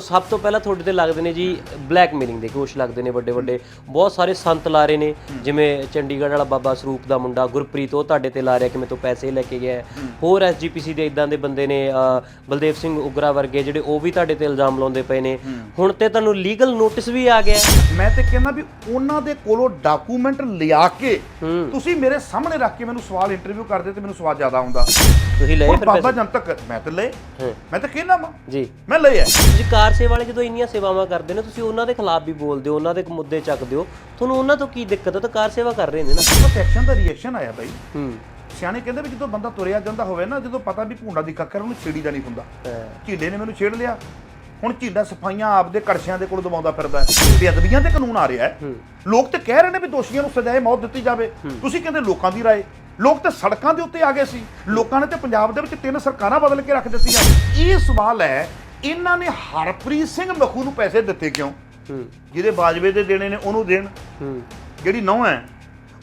ਸਭ ਤੋਂ ਪਹਿਲਾਂ ਤੁਹਾਡੇ ਤੇ ਲੱਗਦੇ ਨੇ ਜੀ ਬਲੈਕਮੇਲਿੰਗ ਦੇ ਦੋਸ਼ ਲੱਗਦੇ ਨੇ ਵੱਡੇ ਵੱਡੇ। ਬਹੁਤ ਸਾਰੇ ਸੰਤ ਲਾ ਰਹੇ ਨੇ ਜਿਵੇਂ ਚੰਡੀਗੜ੍ਹ ਵਾਲਾ ਬਾਬਾ ਸਰੂਪ ਦਾ ਮੁੰਡਾ ਗੁਰਪ੍ਰੀਤ ਉਹ ਤੁਹਾਡੇ ਤੇ ਲਾ ਰਿਹਾ ਕਿ ਮੇਰੇ ਤੋਂ ਪੈਸੇ ਲੈ ਕੇ ਗਿਆ ਹੈ। ਹੋਰ ਐਸਜੀਪੀਸੀ ਦੇ ਇਦਾਂ ਦੇ ਬੰਦੇ ਨੇ ਬਲਦੇਵ ਸਿੰਘ ਉਗਰਾ ਵਰਗੇ ਜਿਹੜੇ ਉਹ ਵੀ ਤੁਹਾਡੇ ਤੇ ਇਲਜ਼ਾਮ ਲਾਉਂਦੇ ਪਏ ਨੇ। ਹੁਣ ਤੇ ਤੁਹਾਨੂੰ ਲੀਗਲ ਨੋਟਿਸ ਵੀ ਆ ਗਿਆ ਹੈ। ਮੈਂ ਤੇ ਕਹਿੰਦਾ ਵੀ ਉਹਨਾਂ ਦੇ ਕੋਲੋਂ ਡਾਕੂਮੈਂਟ ਲਿਆ ਕੇ ਤੁਸੀਂ ਮੇਰੇ ਸਾਹਮਣੇ ਰੱਖ ਕੇ ਮੈਨੂੰ ਸਵਾਲ ਇੰਟਰਵਿਊ ਕਰਦੇ ਤੇ ਮੈਨੂੰ ਸਵਾਲ ਜ਼ਿਆਦਾ ਆਉਂਦਾ। ਤੁਸੀਂ ਲਏ ਹੁਣ ਫਿਰ ਬਾਬਾ ਪੈਸੇ ਜਨਤਕ ਮੈਂ ਤੇ ਲਏ। ਹਾਂ। ਮੈਂ ਤਾਂ ਕਹਿਣਾ ਵਾ। ਜੀ। ਮੈਂ ਲਏ ਆ। ਤੁਸੀਂ ਕਾਰ ਸੇਵਾ ਵਾਲੇ ਜਦੋਂ ਇੰਨੀਆਂ ਸੇਵਾਵਾਂ ਕਰਦੇ ਨੇ ਤੁਸੀਂ ਉਹਨਾਂ ਦੇ ਖਿਲਾਫ ਵੀ ਬੋਲਦੇ ਹੋ ਉਹਨਾਂ ਦੇ ਮੁੱਦੇ ਚੱਕਦੇ ਹੋ। ਤੁਹਾਨੂੰ ਉਹਨਾਂ ਤੋਂ ਕੀ ਦਿੱਕਤ ਹੈ? ਤਾਂ ਕਾਰ ਸੇਵਾ ਕਰ ਰਹੇ ਨੇ ਨਾ। ਬਸ ਐਕਸ਼ਨ ਦਾ ਰਿਐਕਸ਼ਨ ਆਇਆ ਬਾਈ। ਹੂੰ। ਸਿਆਣੇ ਕਹਿੰਦੇ ਵੀ ਜਦੋਂ ਬੰਦਾ ਤੁਰਿਆ ਜਾਂਦਾ ਹੋਵੇ ਨਾ ਜਦੋਂ ਪਤਾ ਵੀ ਭੂੰਡਾ ਦੀ ਕੱਕਰ ਉਹਨੂੰ ਛੇੜੀ ਦਾ ਨਹੀਂ ਹੁੰਦਾ। ਝੀਂਡੇ ਨੇ ਮੈਨੂੰ ਛੇੜ ਲਿਆ। ਹੁਣ ਝੀਂਡਾ ਸਫਾਈਆਂ ਆਪਦੇ ਕੜਛਿਆਂ ਦੇ ਕੋਲ ਦਬਾਉਂਦਾ ਫਿਰਦਾ ਹੈ। ਬੇਅਦਬੀਆਂ ਤੇ ਕਾਨੂੰਨ ਆ ਰਿਹਾ ਹੈ। ਲੋਕ ਤੇ ਕਹਿ ਰਹੇ ਨੇ ਵੀ ਦੋਸ਼ੀਆਂ ਨੂੰ ਸਜ਼ਾਏ ਮੌਤ ਦਿੱਤੀ ਜਾਵੇ। ਤੁਸੀਂ ਕਹਿੰਦੇ ਲੋਕਾਂ ਦੀ ਰਾਏ। ਲੋਕ ਤੇ ਸੜਕਾਂ ਦੇ ਉੱਤੇ ਆ ਗਏ ਸੀ। ਲੋਕਾਂ ਨੇ ਤੇ ਪੰਜਾਬ ਦੇ ਵਿੱਚ ਤਿੰਨ ਸਰਕਾਰਾਂ ਬਦਲ ਕੇ ਰੱਖ ਦਿੱਤੀਆਂ। ਇਹ ਸਵਾਲ ਹੈ ਇਹਨਾਂ ਨੇ ਹਰਪ੍ਰੀਤ ਸਿੰਘ ਮਖੂ ਨੂੰ ਪੈਸੇ ਦਿੱਤੇ ਕਿਉਂ? ਹੂੰ। ਜਿਹਦੇ ਬਾਜਵੇ ਦੇ ਦੇਣੇ ਨੇ ਉਹਨੂੰ ਦੇਣ। ਜਿਹੜੀ ਨੌ ਹੈ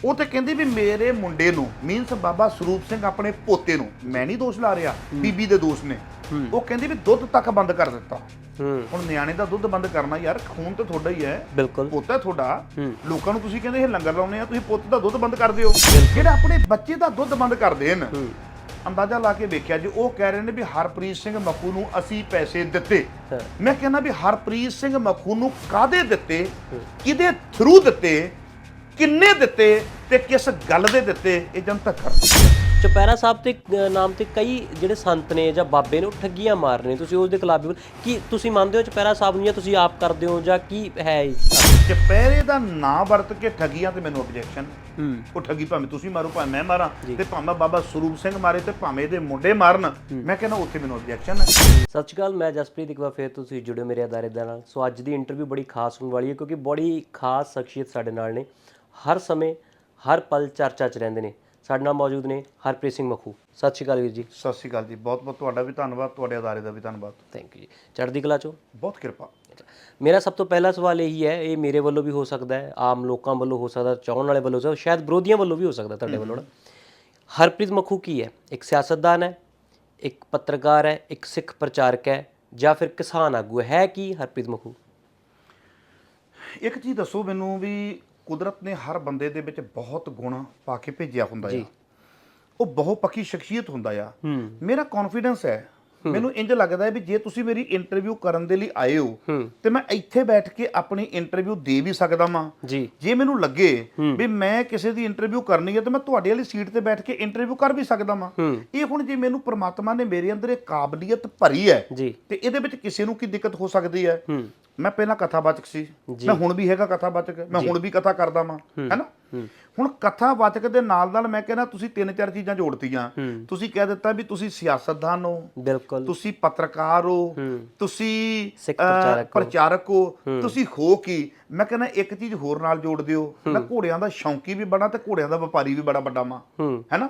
ਉਹ ਤੇ ਕਹਿੰਦੀ ਵੀ ਮੇਰੇ ਮੁੰਡੇ ਨੂੰ ਮੀਨਸ ਬਾਬਾ ਸਰੂਪ ਸਿੰਘ ਆਪਣੇ ਪੋਤੇ ਨੂੰ ਮੈਂ ਨਹੀਂ ਦੋਸ਼ ਲਾ ਰਿਹਾ ਬੀਬੀ ਦੇ ਦੋਸ਼ ਨੇ। ਉਹ ਕਹਿੰਦੀ ਵੀ ਦੁੱਧ ਤੱਕ ਬੰਦ ਕਰ ਦਿੱਤਾ। ਹੁਣ ਨਿਆਣੇ ਦਾ ਦੁੱਧ ਬੰਦ ਕਰਨਾ ਯਾਰ ਖੂਨ ਤੇ ਤੁਹਾਡਾ ਹੀ ਹੈ। ਬਿਲਕੁਲ। ਪੁੱਤ ਹੈ ਤੁਹਾਡਾ। ਲੋਕਾਂ ਨੂੰ ਤੁਸੀਂ ਕਹਿੰਦੇ ਇਹ ਲੰਗਰ ਲਾਉਨੇ ਆ ਤੁਸੀਂ ਪੁੱਤ ਦਾ ਦੁੱਧ ਬੰਦ ਕਰ ਦਿਓ। ਜਿਹੜੇ ਆਪਣੇ ਬੱਚੇ ਦਾ ਦੁੱਧ ਬੰਦ ਕਰ ਦੇਣ ਅੰਦਾਜ਼ਾ ਲਾ ਕੇ ਵੇਖਿਆ ਜੀ ਉਹ ਕਹਿ ਰਹੇ ਨੇ ਵੀ ਹਰਪ੍ਰੀਤ ਸਿੰਘ ਮਖੂ ਨੂੰ ਅਸੀਂ ਪੈਸੇ ਦਿੱਤੇ। ਮੈਂ ਕਹਿੰਦਾ ਵੀ ਹਰਪ੍ਰੀਤ ਸਿੰਘ ਮਖੂ ਨੂੰ ਕਾਦੇ ਦਿੱਤੇ? ਕਿਹਦੇ ਥਰੂ ਦਿੱਤੇ? ਕਿੰਨੇ ਦਿੱਤੇ? ਤੇ ਕਿਸ ਗੱਲ ਦੇ ਦਿੱਤੇ? ਇਹ ਜਨਤਕ ਕਰ ਚਪੈਰਾ ਸਾਹਿਬ ਤੇ ਅ, ਨਾਮ ਤੇ ਕਈ ਜਿਹੜੇ ਸੰਤ ਨੇ ਜਾਂ ਬਾਬੇ ਨੇ ਉਹ ਠੱਗੀਆਂ ਮਾਰ ਰਹੇ ਨੇ। ਤੁਸੀਂ ਉਸ ਦੇ ਖਿਲਾਫ ਵੀ ਬੋਲ- ਕੀ ਤੁਸੀਂ ਮੰਨਦੇ ਹੋ ਚਪੈਰਾ ਸਾਹਿਬ ਨੂੰ ਜਾਂ ਤੁਸੀਂ ਆਪ ਕਰਦੇ ਹੋ ਜਾਂ ਕੀ ਹੈ ਇਹ? ਚਪਹਿਰੇ ਦਾ ਨਾਂ ਵਰਤ ਕੇ ਠਗੀਆਂ ਤੇ ਮੈਨੂੰ ਆਬਜੈਕਸ਼ਨ ਹੂੰ। ਉਹ ਠੱਗੀ ਭਾਵੇਂ ਤੁਸੀਂ ਮਾਰੋ ਭਾਵੇਂ ਮੈਂ ਮਾਰਾਂ ਤੇ ਭਾਵੇਂ ਬਾਬਾ ਸਰੂਪ ਸਿੰਘ ਮਾਰੇ ਤੇ ਭਾਵੇਂ ਦੇ ਮੁੰਡੇ ਮਾਰਨ। ਮੈਂ ਕਹਿੰਦਾ ਉੱਥੇ ਮੈਨੂੰ ਆਬਜੈਕਸ਼ਨ ਹੈ। ਸਤਿ ਸ਼੍ਰੀ ਅਕਾਲ ਮੈਂ ਜਸਪ੍ਰੀਤ ਇੱਕ ਵਾਰ ਫੇਰ ਤੁਸੀਂ ਜੁੜਿਓ ਮੇਰੇ ਅਦਾਰੇ ਦੇ ਨਾਲ। ਸੋ ਅੱਜ ਦੀ ਇੰਟਰਵਿਊ ਬੜੀ ਖਾਸ ਹੋਣ ਵਾਲੀ ਹੈ ਕਿਉਂਕਿ ਬੜੀ ਖਾਸ ਸ਼ਖਸੀਅਤ ਸਾਡੇ ਨਾਲ ਨੇ। ਹਰ ਸਮੇਂ ਹਰ ਪਲ ਚਰਚਾ 'ਚ ਰਹਿੰਦੇ ਨੇ। ਸਾਡੇ ਨਾਲ ਮੌਜੂਦ ਨੇ ਹਰਪ੍ਰੀਤ ਸਿੰਘ ਮਖੂ। ਸਤਿ ਸ਼੍ਰੀ ਅਕਾਲ ਵੀਰ ਜੀ। ਸਤਿ ਸ਼੍ਰੀ ਅਕਾਲ ਜੀ। ਬਹੁਤ ਬਹੁਤ ਤੁਹਾਡਾ ਵੀ ਧੰਨਵਾਦ ਤੁਹਾਡੇ ਅਦਾਰੇ ਦਾ ਵੀ ਧੰਨਵਾਦ। ਥੈਂਕ ਯੂ ਜੀ। ਚੜ੍ਹਦੀ ਕਲਾ 'ਚੋਂ? ਬਹੁਤ ਕਿਰਪਾ। ਮੇਰਾ ਸਭ ਤੋਂ ਪਹਿਲਾ ਸਵਾਲ ਇਹੀ ਹੈ ਇਹ ਮੇਰੇ ਵੱਲੋਂ ਵੀ ਹੋ ਸਕਦਾ ਹੈ ਆਮ ਲੋਕਾਂ ਵੱਲੋਂ ਹੋ ਸਕਦਾ ਚਾਹਣ ਵਾਲੇ ਵੱਲੋਂ ਹੋ ਸਕਦਾ ਸ਼ਾਇਦ ਵਿਰੋਧੀਆਂ ਵੱਲੋਂ ਵੀ ਹੋ ਸਕਦਾ ਤੁਹਾਡੇ ਵੱਲੋਂ ਹਰਪ੍ਰੀਤ ਮਖੂ ਕੀ ਹੈ? ਇੱਕ ਸਿਆਸਤਦਾਨ ਹੈ ਇੱਕ ਪੱਤਰਕਾਰ ਹੈ ਇੱਕ ਸਿੱਖ ਪ੍ਰਚਾਰਕ ਹੈ ਜਾਂ ਫਿਰ ਕਿਸਾਨ ਆਗੂ ਹੈ ਕੀ ਹਰਪ੍ਰੀਤ ਮਖੂ? ਇੱਕ ਚੀਜ਼ ਦੱਸੋ ਮੈਨੂੰ ਵੀ ਕੁਦਰਤ ਨੇ ਹਰ ਬੰਦੇ ਦੇ ਵਿੱਚ ਬਹੁਤ ਗੁਣ ਪਾ ਕੇ ਭੇਜਿਆ ਹੁੰਦਾ ਆ। ਉਹ ਬਹੁਤ ਪੱਕੀ ਸ਼ਖਸੀਅਤ ਹੁੰਦਾ ਆ। ਮੇਰਾ ਕੌਨਫੀਡੈਂਸ ਹੈ ਮੈਨੂੰ ਇੰਜ ਲੱਗਦਾ ਹੈ ਵੀ ਜੇ ਤੁਸੀਂ ਮੇਰੀ ਇੰਟਰਵਿਊ ਕਰਨ ਦੇ ਲਈ ਆਏ ਹੋ ਤੇ ਮੈਂ ਇੱਥੇ ਬੈਠ ਕੇ ਆਪਣੀ ਇੰਟਰਵਿਊ ਦੇ ਵੀ ਸਕਦਾ ਵਾਂ। ਜੀ। ਜੇ ਮੈਨੂੰ ਲੱਗੇ ਵੀ ਮੈਂ ਕਿਸੇ ਦੀ ਇੰਟਰਵਿਊ ਕਰਨੀ ਹੈ ਤੇ ਮੈਂ ਤੁਹਾਡੇ ਵਾਲੀ ਸੀਟ ਤੇ ਬੈਠ ਕੇ ਇੰਟਰਵਿਊ ਕਰ ਵੀ ਸਕਦਾ ਹੂੰ। ਇਹ ਹੁਣ ਜੇ ਮੈਨੂੰ ਪ੍ਰਮਾਤਮਾ ਨੇ ਮੇਰੇ ਅੰਦਰ ਇਹ ਕਾਬਲੀਅਤ ਭਰੀ ਹੈ ਤੇ ਇਹਦੇ ਵਿੱਚ ਕਿਸੇ ਨੂੰ ਕੀ ਦਿੱਕਤ ਹੋ ਸਕਦੀ ਹੈ? ਮੈਂ ਪਹਿਲਾਂ ਕਥਾਵਾਚਕ ਸੀ। ਮੈਂ ਹੁਣ ਵੀ ਹੈਗਾ ਕਥਾਵਾਚਕ। ਮੈਂ ਹੁਣ ਵੀ ਕਥਾ ਕਰਦਾ ਵਾਂ। ਹੈਨਾ ਹੁਣ ਕਥਾਵਾਚਕ ਦੇ ਨਾਲ ਨਾਲ ਮੈਂ ਕਹਿੰਦਾ ਤੁਸੀਂ ਤਿੰਨ ਚਾਰ ਚੀਜ਼ਾਂ ਜੋੜਤੀਆਂ। ਤੁਸੀਂ ਕਹਿ ਦਿੱਤਾ ਵੀ ਤੁਸੀਂ ਸਿਆਸਤਦਾਨ ਹੋ। ਬਿਲਕੁਲ। ਤੁਸੀਂ ਪੱਤਰਕਾਰ ਹੋ। ਤੁਸੀਂ ਪ੍ਰਚਾਰਕ ਹੋ। ਤੁਸੀਂ ਹੋ ਕੀ? ਮੈਂ ਕਹਿੰਦਾ ਇੱਕ ਚੀਜ਼ ਹੋਰ ਨਾਲ ਜੋੜ ਦਿਓ। ਮੈਂ ਘੋੜਿਆਂ ਦਾ ਸ਼ੌਂਕੀ ਵੀ ਬੜਾ ਤੇ ਘੋੜਿਆਂ ਦਾ ਵਪਾਰੀ ਵੀ ਬੜਾ ਵੱਡਾ ਹੂੰ। ਹੈਨਾ?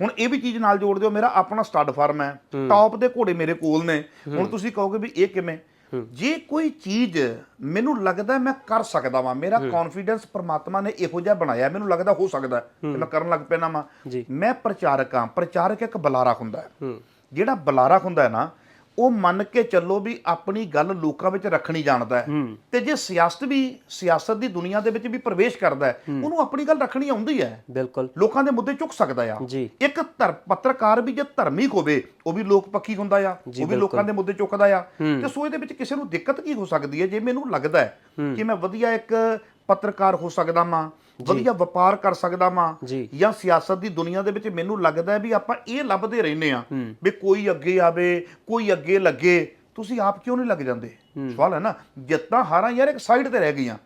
ਹੁਣ ਇਹ ਵੀ ਚੀਜ਼ ਨਾਲ ਜੋੜ ਦਿਓ। ਮੇਰਾ ਆਪਣਾ ਸਟੱਡ ਫਾਰਮ ਹੈ। ਟੌਪ ਦੇ ਘੋੜੇ ਮੇਰੇ ਕੋਲ ਨੇ। ਹੁਣ ਤੁਸੀਂ ਕਹੋਗੇ ਵੀ ਇਹ ਕਿਵੇਂ? ਜੇ ਕੋਈ ਚੀਜ਼ ਮੈਨੂੰ ਲੱਗਦਾ ਮੈਂ ਕਰ ਸਕਦਾ ਵਾਂ ਮੇਰਾ ਕੌਨਫੀਡੈਂਸ ਪ੍ਰਮਾਤਮਾ ਨੇ ਇਹੋ ਜਿਹਾ ਬਣਾਇਆ ਮੈਨੂੰ ਲੱਗਦਾ ਹੋ ਸਕਦਾ ਤੇ ਮੈਂ ਕਰਨ ਲੱਗ ਪੈਣਾ ਵਾਂ। ਮੈਂ ਪ੍ਰਚਾਰਕ ਹਾਂ ਪ੍ਰਚਾਰਕ ਇੱਕ ਬੁਲਾਰਾ ਹੁੰਦਾ ਹੂੰ। ਜਿਹੜਾ ਬੁਲਾਰਾ ਹੁੰਦਾ ਹੈ ਨਾ ਉਹ ਮੰਨ ਕੇ ਚੱਲੋ ਵੀ ਆਪਣੀ ਗੱਲ ਲੋਕਾਂ ਵਿੱਚ ਰੱਖਣੀ ਜਾਣਦਾ ਹੈ। ਤੇ ਜੇ ਸਿਆਸਤ ਵੀ ਸਿਆਸਤ ਦੀ ਦੁਨੀਆ ਦੇ ਵਿੱਚ ਵੀ ਪ੍ਰਵੇਸ਼ ਕਰਦਾ ਹੈ ਉਹਨੂੰ ਆਪਣੀ ਗੱਲ ਰੱਖਣੀ ਆਉਂਦੀ ਹੈ। ਬਿਲਕੁਲ। ਲੋਕਾਂ ਦੇ ਮੁੱਦੇ ਚੁੱਕ ਸਕਦਾ ਆ। ਇੱਕ ਧਰ ਪੱਤਰਕਾਰ ਵੀ ਜੇ ਧਰਮਿਕ ਹੋਵੇ ਉਹ ਵੀ ਲੋਕ ਪੱਖੀ ਹੁੰਦਾ ਆ। ਉਹ ਵੀ ਲੋਕਾਂ ਦੇ ਮੁੱਦੇ ਚੁੱਕਦਾ ਆ। ਤੇ ਸੋ ਇਹਦੇ ਵਿੱਚ ਕਿਸੇ ਨੂੰ ਦਿੱਕਤ ਕੀ ਹੋ ਸਕਦੀ ਹੈ? ਜੇ ਮੈਨੂੰ ਲੱਗਦਾ ਹੈ। ਕਿ ਮੈਂ ਵਧੀਆ ਇੱਕ ਪੱਤਰਕਾਰ ਹੋ ਸਕਦਾ ਵਾਂ ਵਧੀਆ ਵਪਾਰ ਕਰ ਸਕਦਾ ਵਾਂ ਜੀ। ਸਿਆਸਤ ਦੀ ਦੁਨੀਆ ਦੇ ਵਿੱਚ ਮੈਨੂੰ ਲੱਗਦਾ ਹੈ ਵੀ ਆਪਾਂ ਇਹ ਲੱਭਦੇ ਰਹਿੰਦੇ ਆ ਵੀ ਕੋਈ ਅੱਗੇ ਆਵੇ ਕੋਈ ਅੱਗੇ ਲੱਗੇ। ਤੁਸੀਂ ਆਪ ਕਿਉਂ ਨਹੀਂ ਲੱਗ ਜਾਂਦੇ? ਸਵਾਲ ਹੈ ਨਾ ਜਿੱਤਾਂ ਹਾਰਾਂ ਯਾਰ ਇੱਕ ਸਾਈਡ ਤੇ ਰਹਿ ਗਈਆਂ।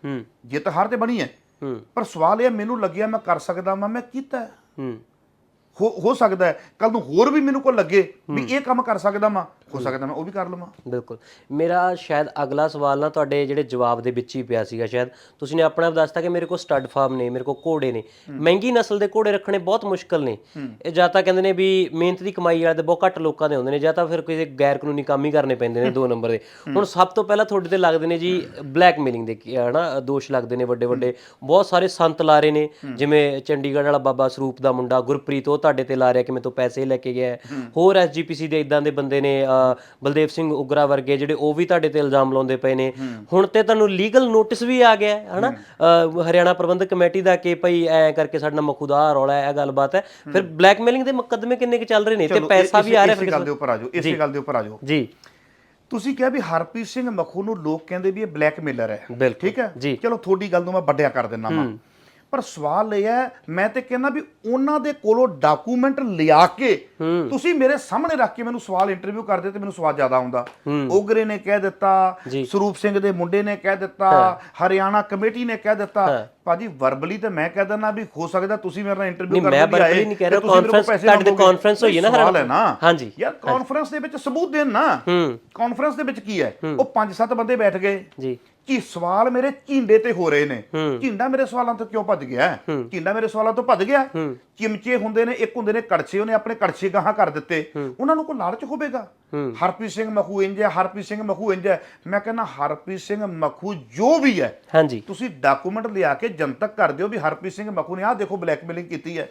ਜਿੱਤ ਹਾਰ ਤੇ ਬਣੀ ਹੈ। ਪਰ ਸਵਾਲ ਇਹ ਮੈਨੂੰ ਲੱਗਿਆ ਮੈਂ ਕਰ ਸਕਦਾ ਵਾਂ ਮੈਂ ਕੀਤਾ। ਹੈ। ਹੂੰ ਸਕਦਾ ਹੈ। ਕੱਲ ਨੂੰ ਹੋਰ ਵੀ ਮੈਨੂੰ ਕੋਈ ਲੱਗੇ ਵੀ ਇਹ ਕੰਮ ਕਰ ਸਕਦਾ ਮੈਂ ਹੋ ਸਕਦਾ ਮੈਂ ਉਹ ਵੀ ਕਰ ਲਵਾਂ। ਬਿਲਕੁਲ। ਮੇਰਾ ਸ਼ਾਇਦ ਅਗਲਾ ਸਵਾਲ ਨਾ ਤੁਹਾਡੇ ਜਿਹੜੇ ਜਵਾਬ ਦੇ ਵਿੱਚ ਹੀ ਪਿਆ ਸੀਗਾ ਸ਼ਾਇਦ। ਤੁਸੀਂ ਨੇ ਆਪਣਾ ਦੱਸਤਾ ਕਿ ਮੇਰੇ ਕੋਲ ਸਟੱਡ ਫਾਰਮ ਨੇ ਮੇਰੇ ਕੋਲ ਘੋੜੇ ਨੇ। ਮਹਿੰਗੀ ਨਸਲ ਦੇ ਘੋੜੇ ਰੱਖਣੇ ਬਹੁਤ ਮੁਸ਼ਕਲ ਨੇ। ਇਹ ਜਾਂ ਤਾਂ ਕਹਿੰਦੇ ਨੇ ਵੀ ਮਿਹਨਤ ਦੀ ਕਮਾਈ ਵਾਲੇ ਤੇ ਬਹੁਤ ਘੱਟ ਲੋਕਾਂ ਦੇ ਹੁੰਦੇ ਨੇ ਜਾਂ ਤਾਂ ਫਿਰ ਕਿਸੇ ਗੈਰ ਕਾਨੂੰਨੀ ਕੰਮ ਹੀ ਕਰਨੇ ਪੈਂਦੇ ਨੇ ਦੋ ਨੰਬਰ ਦੇ। ਹੁਣ ਸਭ ਤੋਂ ਪਹਿਲਾਂ ਤੁਹਾਡੇ ਤੇ ਲੱਗਦੇ ਨੇ ਜੀ ਬਲੈਕਮੇਲਿੰਗ ਦੇ ਹਨਾ ਦੋਸ਼ ਲੱਗਦੇ ਨੇ ਵੱਡੇ ਵੱਡੇ ਬਹੁਤ ਸਾਰੇ ਸੰਤ ਲਾ ਰਹੇ ਨੇ ਜਿਵੇਂ ਚੰਡੀਗੜ੍ਹ ਵਾਲਾ ਬਾਬਾ ਸਰੂਪ ਦਾ ਮੁੰਡਾ ਗੁਰਪ੍ਰੀਤ ਉਹ ਤੁਹਾਡੇ ਤੇ ਲਾ ਰਿਹਾ ਕਿ ਮੇਰੇ ਤੋਂ ਪੈਸੇ ਲੈ ਕੇ ਗਿਆ। ਹੋਰ ਐਸਜੀਪੀਸੀ ਦੇ ਇਦਾਂ ਦੇ ਬੰਦੇ ਨੇ ਬਲਦੇਵ ਸਿੰਘ ਉਗਰਾ ਵਰਗੇ ਜਿਹੜੇ ਉਹ ਵੀ ਤੁਹਾਡੇ ਤੇ ਇਲਜ਼ਾਮ ਲਾਉਂਦੇ ਪਏ ਨੇ। ਹੁਣ ਤੇ ਤੁਹਾਨੂੰ ਲੀਗਲ ਨੋਟਿਸ ਵੀ ਆ ਗਿਆ ਹੈ ਹਨਾ? ਹਰਿਆਣਾ ਪ੍ਰਬੰਧਕ ਕਮੇਟੀ ਦਾ ਕਿ ਭਈ ਐ ਕਰਕੇ ਸਾਡਾ ਮਖੂਦਾ ਰੌਲਾ ਹੈ ਇਹ ਗੱਲਬਾਤ ਹੈ। ਫਿਰ ਬਲੈਕਮੇਲਿੰਗ ਦੇ ਮੁਕੱਦਮੇ ਕਿੰਨੇ ਕੁ ਚੱਲ ਰਹੇ ਨੇ? ਤੇ ਪੈਸਾ ਵੀ ਆ ਰਿਹਾ ਇਸੇ ਗੱਲ ਦੇ ਉੱਪਰ ਆ ਜਾਓ ਇਸੇ ਗੱਲ ਦੇ ਉੱਪਰ ਆ ਜਾਓ। ਜੀ। ਤੁਸੀਂ ਕਿਹਾ ਵੀ ਹਰਪ੍ਰੀਤ ਸਿੰਘ ਮਖੂ ਨੂੰ ਲੋਕ ਕਹਿੰਦੇ ਵੀ ਇਹ ਬਲੈਕਮੇਲਰ ਹੈ। ਠੀਕ ਹੈ। ਚਲੋ ਤੁਹਾਡੀ ਗੱਲ ਨੂੰ ਮੈਂ ਵੱਡਿਆ ਕਰ ਦਿੰਦਾ ਹਾਂ। ਪਰ ਸਵਾਲ ਇਹ ਹੈ ਮੈਂ ਤੇ ਕਹਿੰਦਾ ਵੀ ਉਹਨਾਂ ਦੇ ਕੋਲੋਂ ਡਾਕੂਮੈਂਟ ਲਿਆ ਕੇ ਤੁਸੀਂ ਮੇਰੇ ਸਾਹਮਣੇ ਰੱਖ ਕੇ ਮੈਨੂੰ ਸਵਾਲ ਇੰਟਰਵਿਊ ਕਰਦੇ ਤੇ ਮੈਨੂੰ ਸਵਾਦ ਜ਼ਿਆਦਾ ਆਉਂਦਾ। ਉਗਰੇ ਨੇ ਕਹਿ ਦਿੱਤਾ। ਸਰੂਪ ਸਿੰਘ ਦੇ ਮੁੰਡੇ ਨੇ ਕਹਿ ਦਿੱਤਾ ਹਰਿਆਣਾ ਕਮੇਟੀ ਨੇ ਕਹਿ ਦਿੱਤਾ। ਭਾਜੀ ਵਰਬਲੀ ਤੇ ਮੈਂ ਕਹਿ ਦਿੰਦਾ ਵੀ ਹੋ ਸਕਦਾ ਤੁਸੀਂ ਮੇਰੇ ਨਾਲ ਇੰਟਰਵਿਊ ਨਹੀਂ, ਕਰਨ ਮੈਂ ਲਈ ਆਏ ਨਹੀਂ ਕਹਿ ਰਿਹਾ, ਪੈਸੇ ਤੁਹਾਡੇ ਤੇ conference ਹੋਈ ਹੈ ਨਾ ਸਵਾਲ? ਹੈ ਨਾ? ਹਾਂਜੀ। ਯਾਰ ਕਾਨਫਰੰਸ ਦੇ ਵਿੱਚ ਸਬੂਤ ਦੇਣ ਨਾ। ਕਾਨਫਰੰਸ ਦੇ ਵਿੱਚ ਕੀ ਹੈ। ਉਹ ਪੰਜ ਸੱਤ ਬੰਦੇ ਬੈਠ ਗਏ। ਜੀ। ਕਿ ਸਵਾਲ ਮੇਰੇ ਝਿੰਡੇ ਤੇ ਹੋ ਰਹੇ ਨੇ। ਝਿੰਡਾ ਮੇਰੇ ਸਵਾਲਾਂ ਤੋਂ ਕਿਉਂ ਭੱਜ ਗਿਆ? ਝਿੰਡਾ ਮੇਰੇ ਸਵਾਲਾਂ ਤੋਂ ਭੱਜ ਗਿਆ? ਚਿਮਚੇ ਹੁੰਦੇ ਨੇ ਇੱਕ ਹੁੰਦੇ ਨੇ ਕੜਛੇ ਉਹਨੇ ਆਪਣੇ ਕੜਛੇ ਗਾਹਾਂ ਕਰ ਦਿੱਤੇ। ਉਹਨਾਂ ਨੂੰ ਕੋਈ ਲਾਲਚ ਹੋਵੇਗਾ? ਹਰਪ੍ਰੀਤ ਸਿੰਘ ਮਖੂ ਇੰਜ ਹੈ ਹਰਪ੍ਰੀਤ ਸਿੰਘ ਮਖੂ ਇੰਜ ਹੈ। ਮੈਂ ਕਹਿੰਦਾ ਹਰਪ੍ਰੀਤ ਸਿੰਘ ਮਖੂ ਜੋ ਵੀ ਹੈ ਹਾਂਜੀ। ਤੁਸੀਂ ਡਾਕੂਮੈਂਟ ਲਿਆ ਕੇ ਜਨਤਕ ਕਰ ਦਿਓ ਵੀ ਹਰਪ੍ਰੀਤ ਸਿੰਘ ਮਖੂ ਨੇ ਆਹ ਦੇਖੋ ਬਲੈਕਮੇਲਿੰਗ ਕੀਤੀ ਹੈ।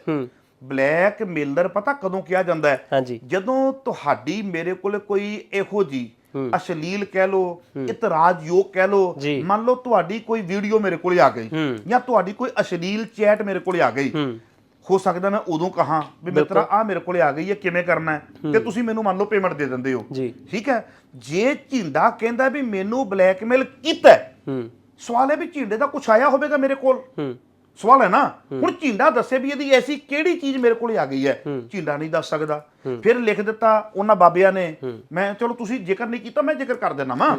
ਬਲੈਕਮੇਲਰ ਪਤਾ ਕਦੋਂ ਕਿਹਾ ਜਾਂਦਾ ਹੈ? ਜਦੋਂ ਤੁਹਾਡੀ ਮੇਰੇ ਕੋਲ ਕੋਈ ਇਹੋ ਜੀ ਅਸ਼ਲੀਲ ਕਹਿ ਲੋ ਇਤਰਾਜ਼ਯੋਗ ਕਹਿ ਲੋ। ਮੰਨ ਲਓ ਤੁਹਾਡੀ ਕੋਈ ਵੀਡੀਓ ਮੇਰੇ ਕੋਲ ਆ ਗਈ। ਜਾਂ ਤੁਹਾਡੀ ਕੋਈ ਅਸ਼ਲੀਲ ਚੈਟ ਮੇਰੇ ਕੋਲ ਆ ਗਈ। ਹੂੰ। ਸਕਦਾ ਮੈਂ ਉਦੋਂ ਕਹਾਂ ਵੀ ਮਿੱਤਰਾ ਆ ਮੇਰੇ ਕੋਲ ਆ ਗਈ ਹੈ ਕਿਵੇਂ ਕਰਨਾ ਹੈ? ਤੇ ਤੁਸੀਂ ਮੈਨੂੰ ਮੰਨ ਲਓ ਪੇਮੈਂਟ ਦੇ ਦਿੰਦੇ ਹੋ। ਠੀਕ ਹੈ? ਜੇ ਝਿੰਡਾ ਕਹਿੰਦਾ ਵੀ ਮੈਨੂੰ ਬਲੈਕਮੇਲ ਕੀਤਾ ਸਵਾਲ ਹੈ ਵੀ ਝਿੰਡੇ ਦਾ ਕੁਛ ਆਇਆ ਹੋਵੇਗਾ ਮੇਰੇ ਕੋਲ? ਸਵਾਲ ਹੈ ਨਾ? ਹੁਣ ਝਿੰਡਾ ਦੱਸੇ ਵੀ ਇਹਦੀ ਐਸੀ ਕਿਹੜੀ ਚੀਜ਼ ਮੇਰੇ ਕੋਲ ਆ ਗਈ ਹੈ? ਝਿੰਡਾ ਨਹੀਂ ਦੱਸ ਸਕਦਾ। ਫਿਰ ਲਿਖ ਦਿੱਤਾ ਉਹਨਾਂ ਬਾਬਿਆਂ ਨੇ। ਮੈਂ ਚਲੋ ਤੁਸੀਂ ਜ਼ਿਕਰ ਨਹੀਂ ਕੀਤਾ ਮੈਂ ਜ਼ਿਕਰ ਕਰ ਦੇਣਾ ਵਾਂ।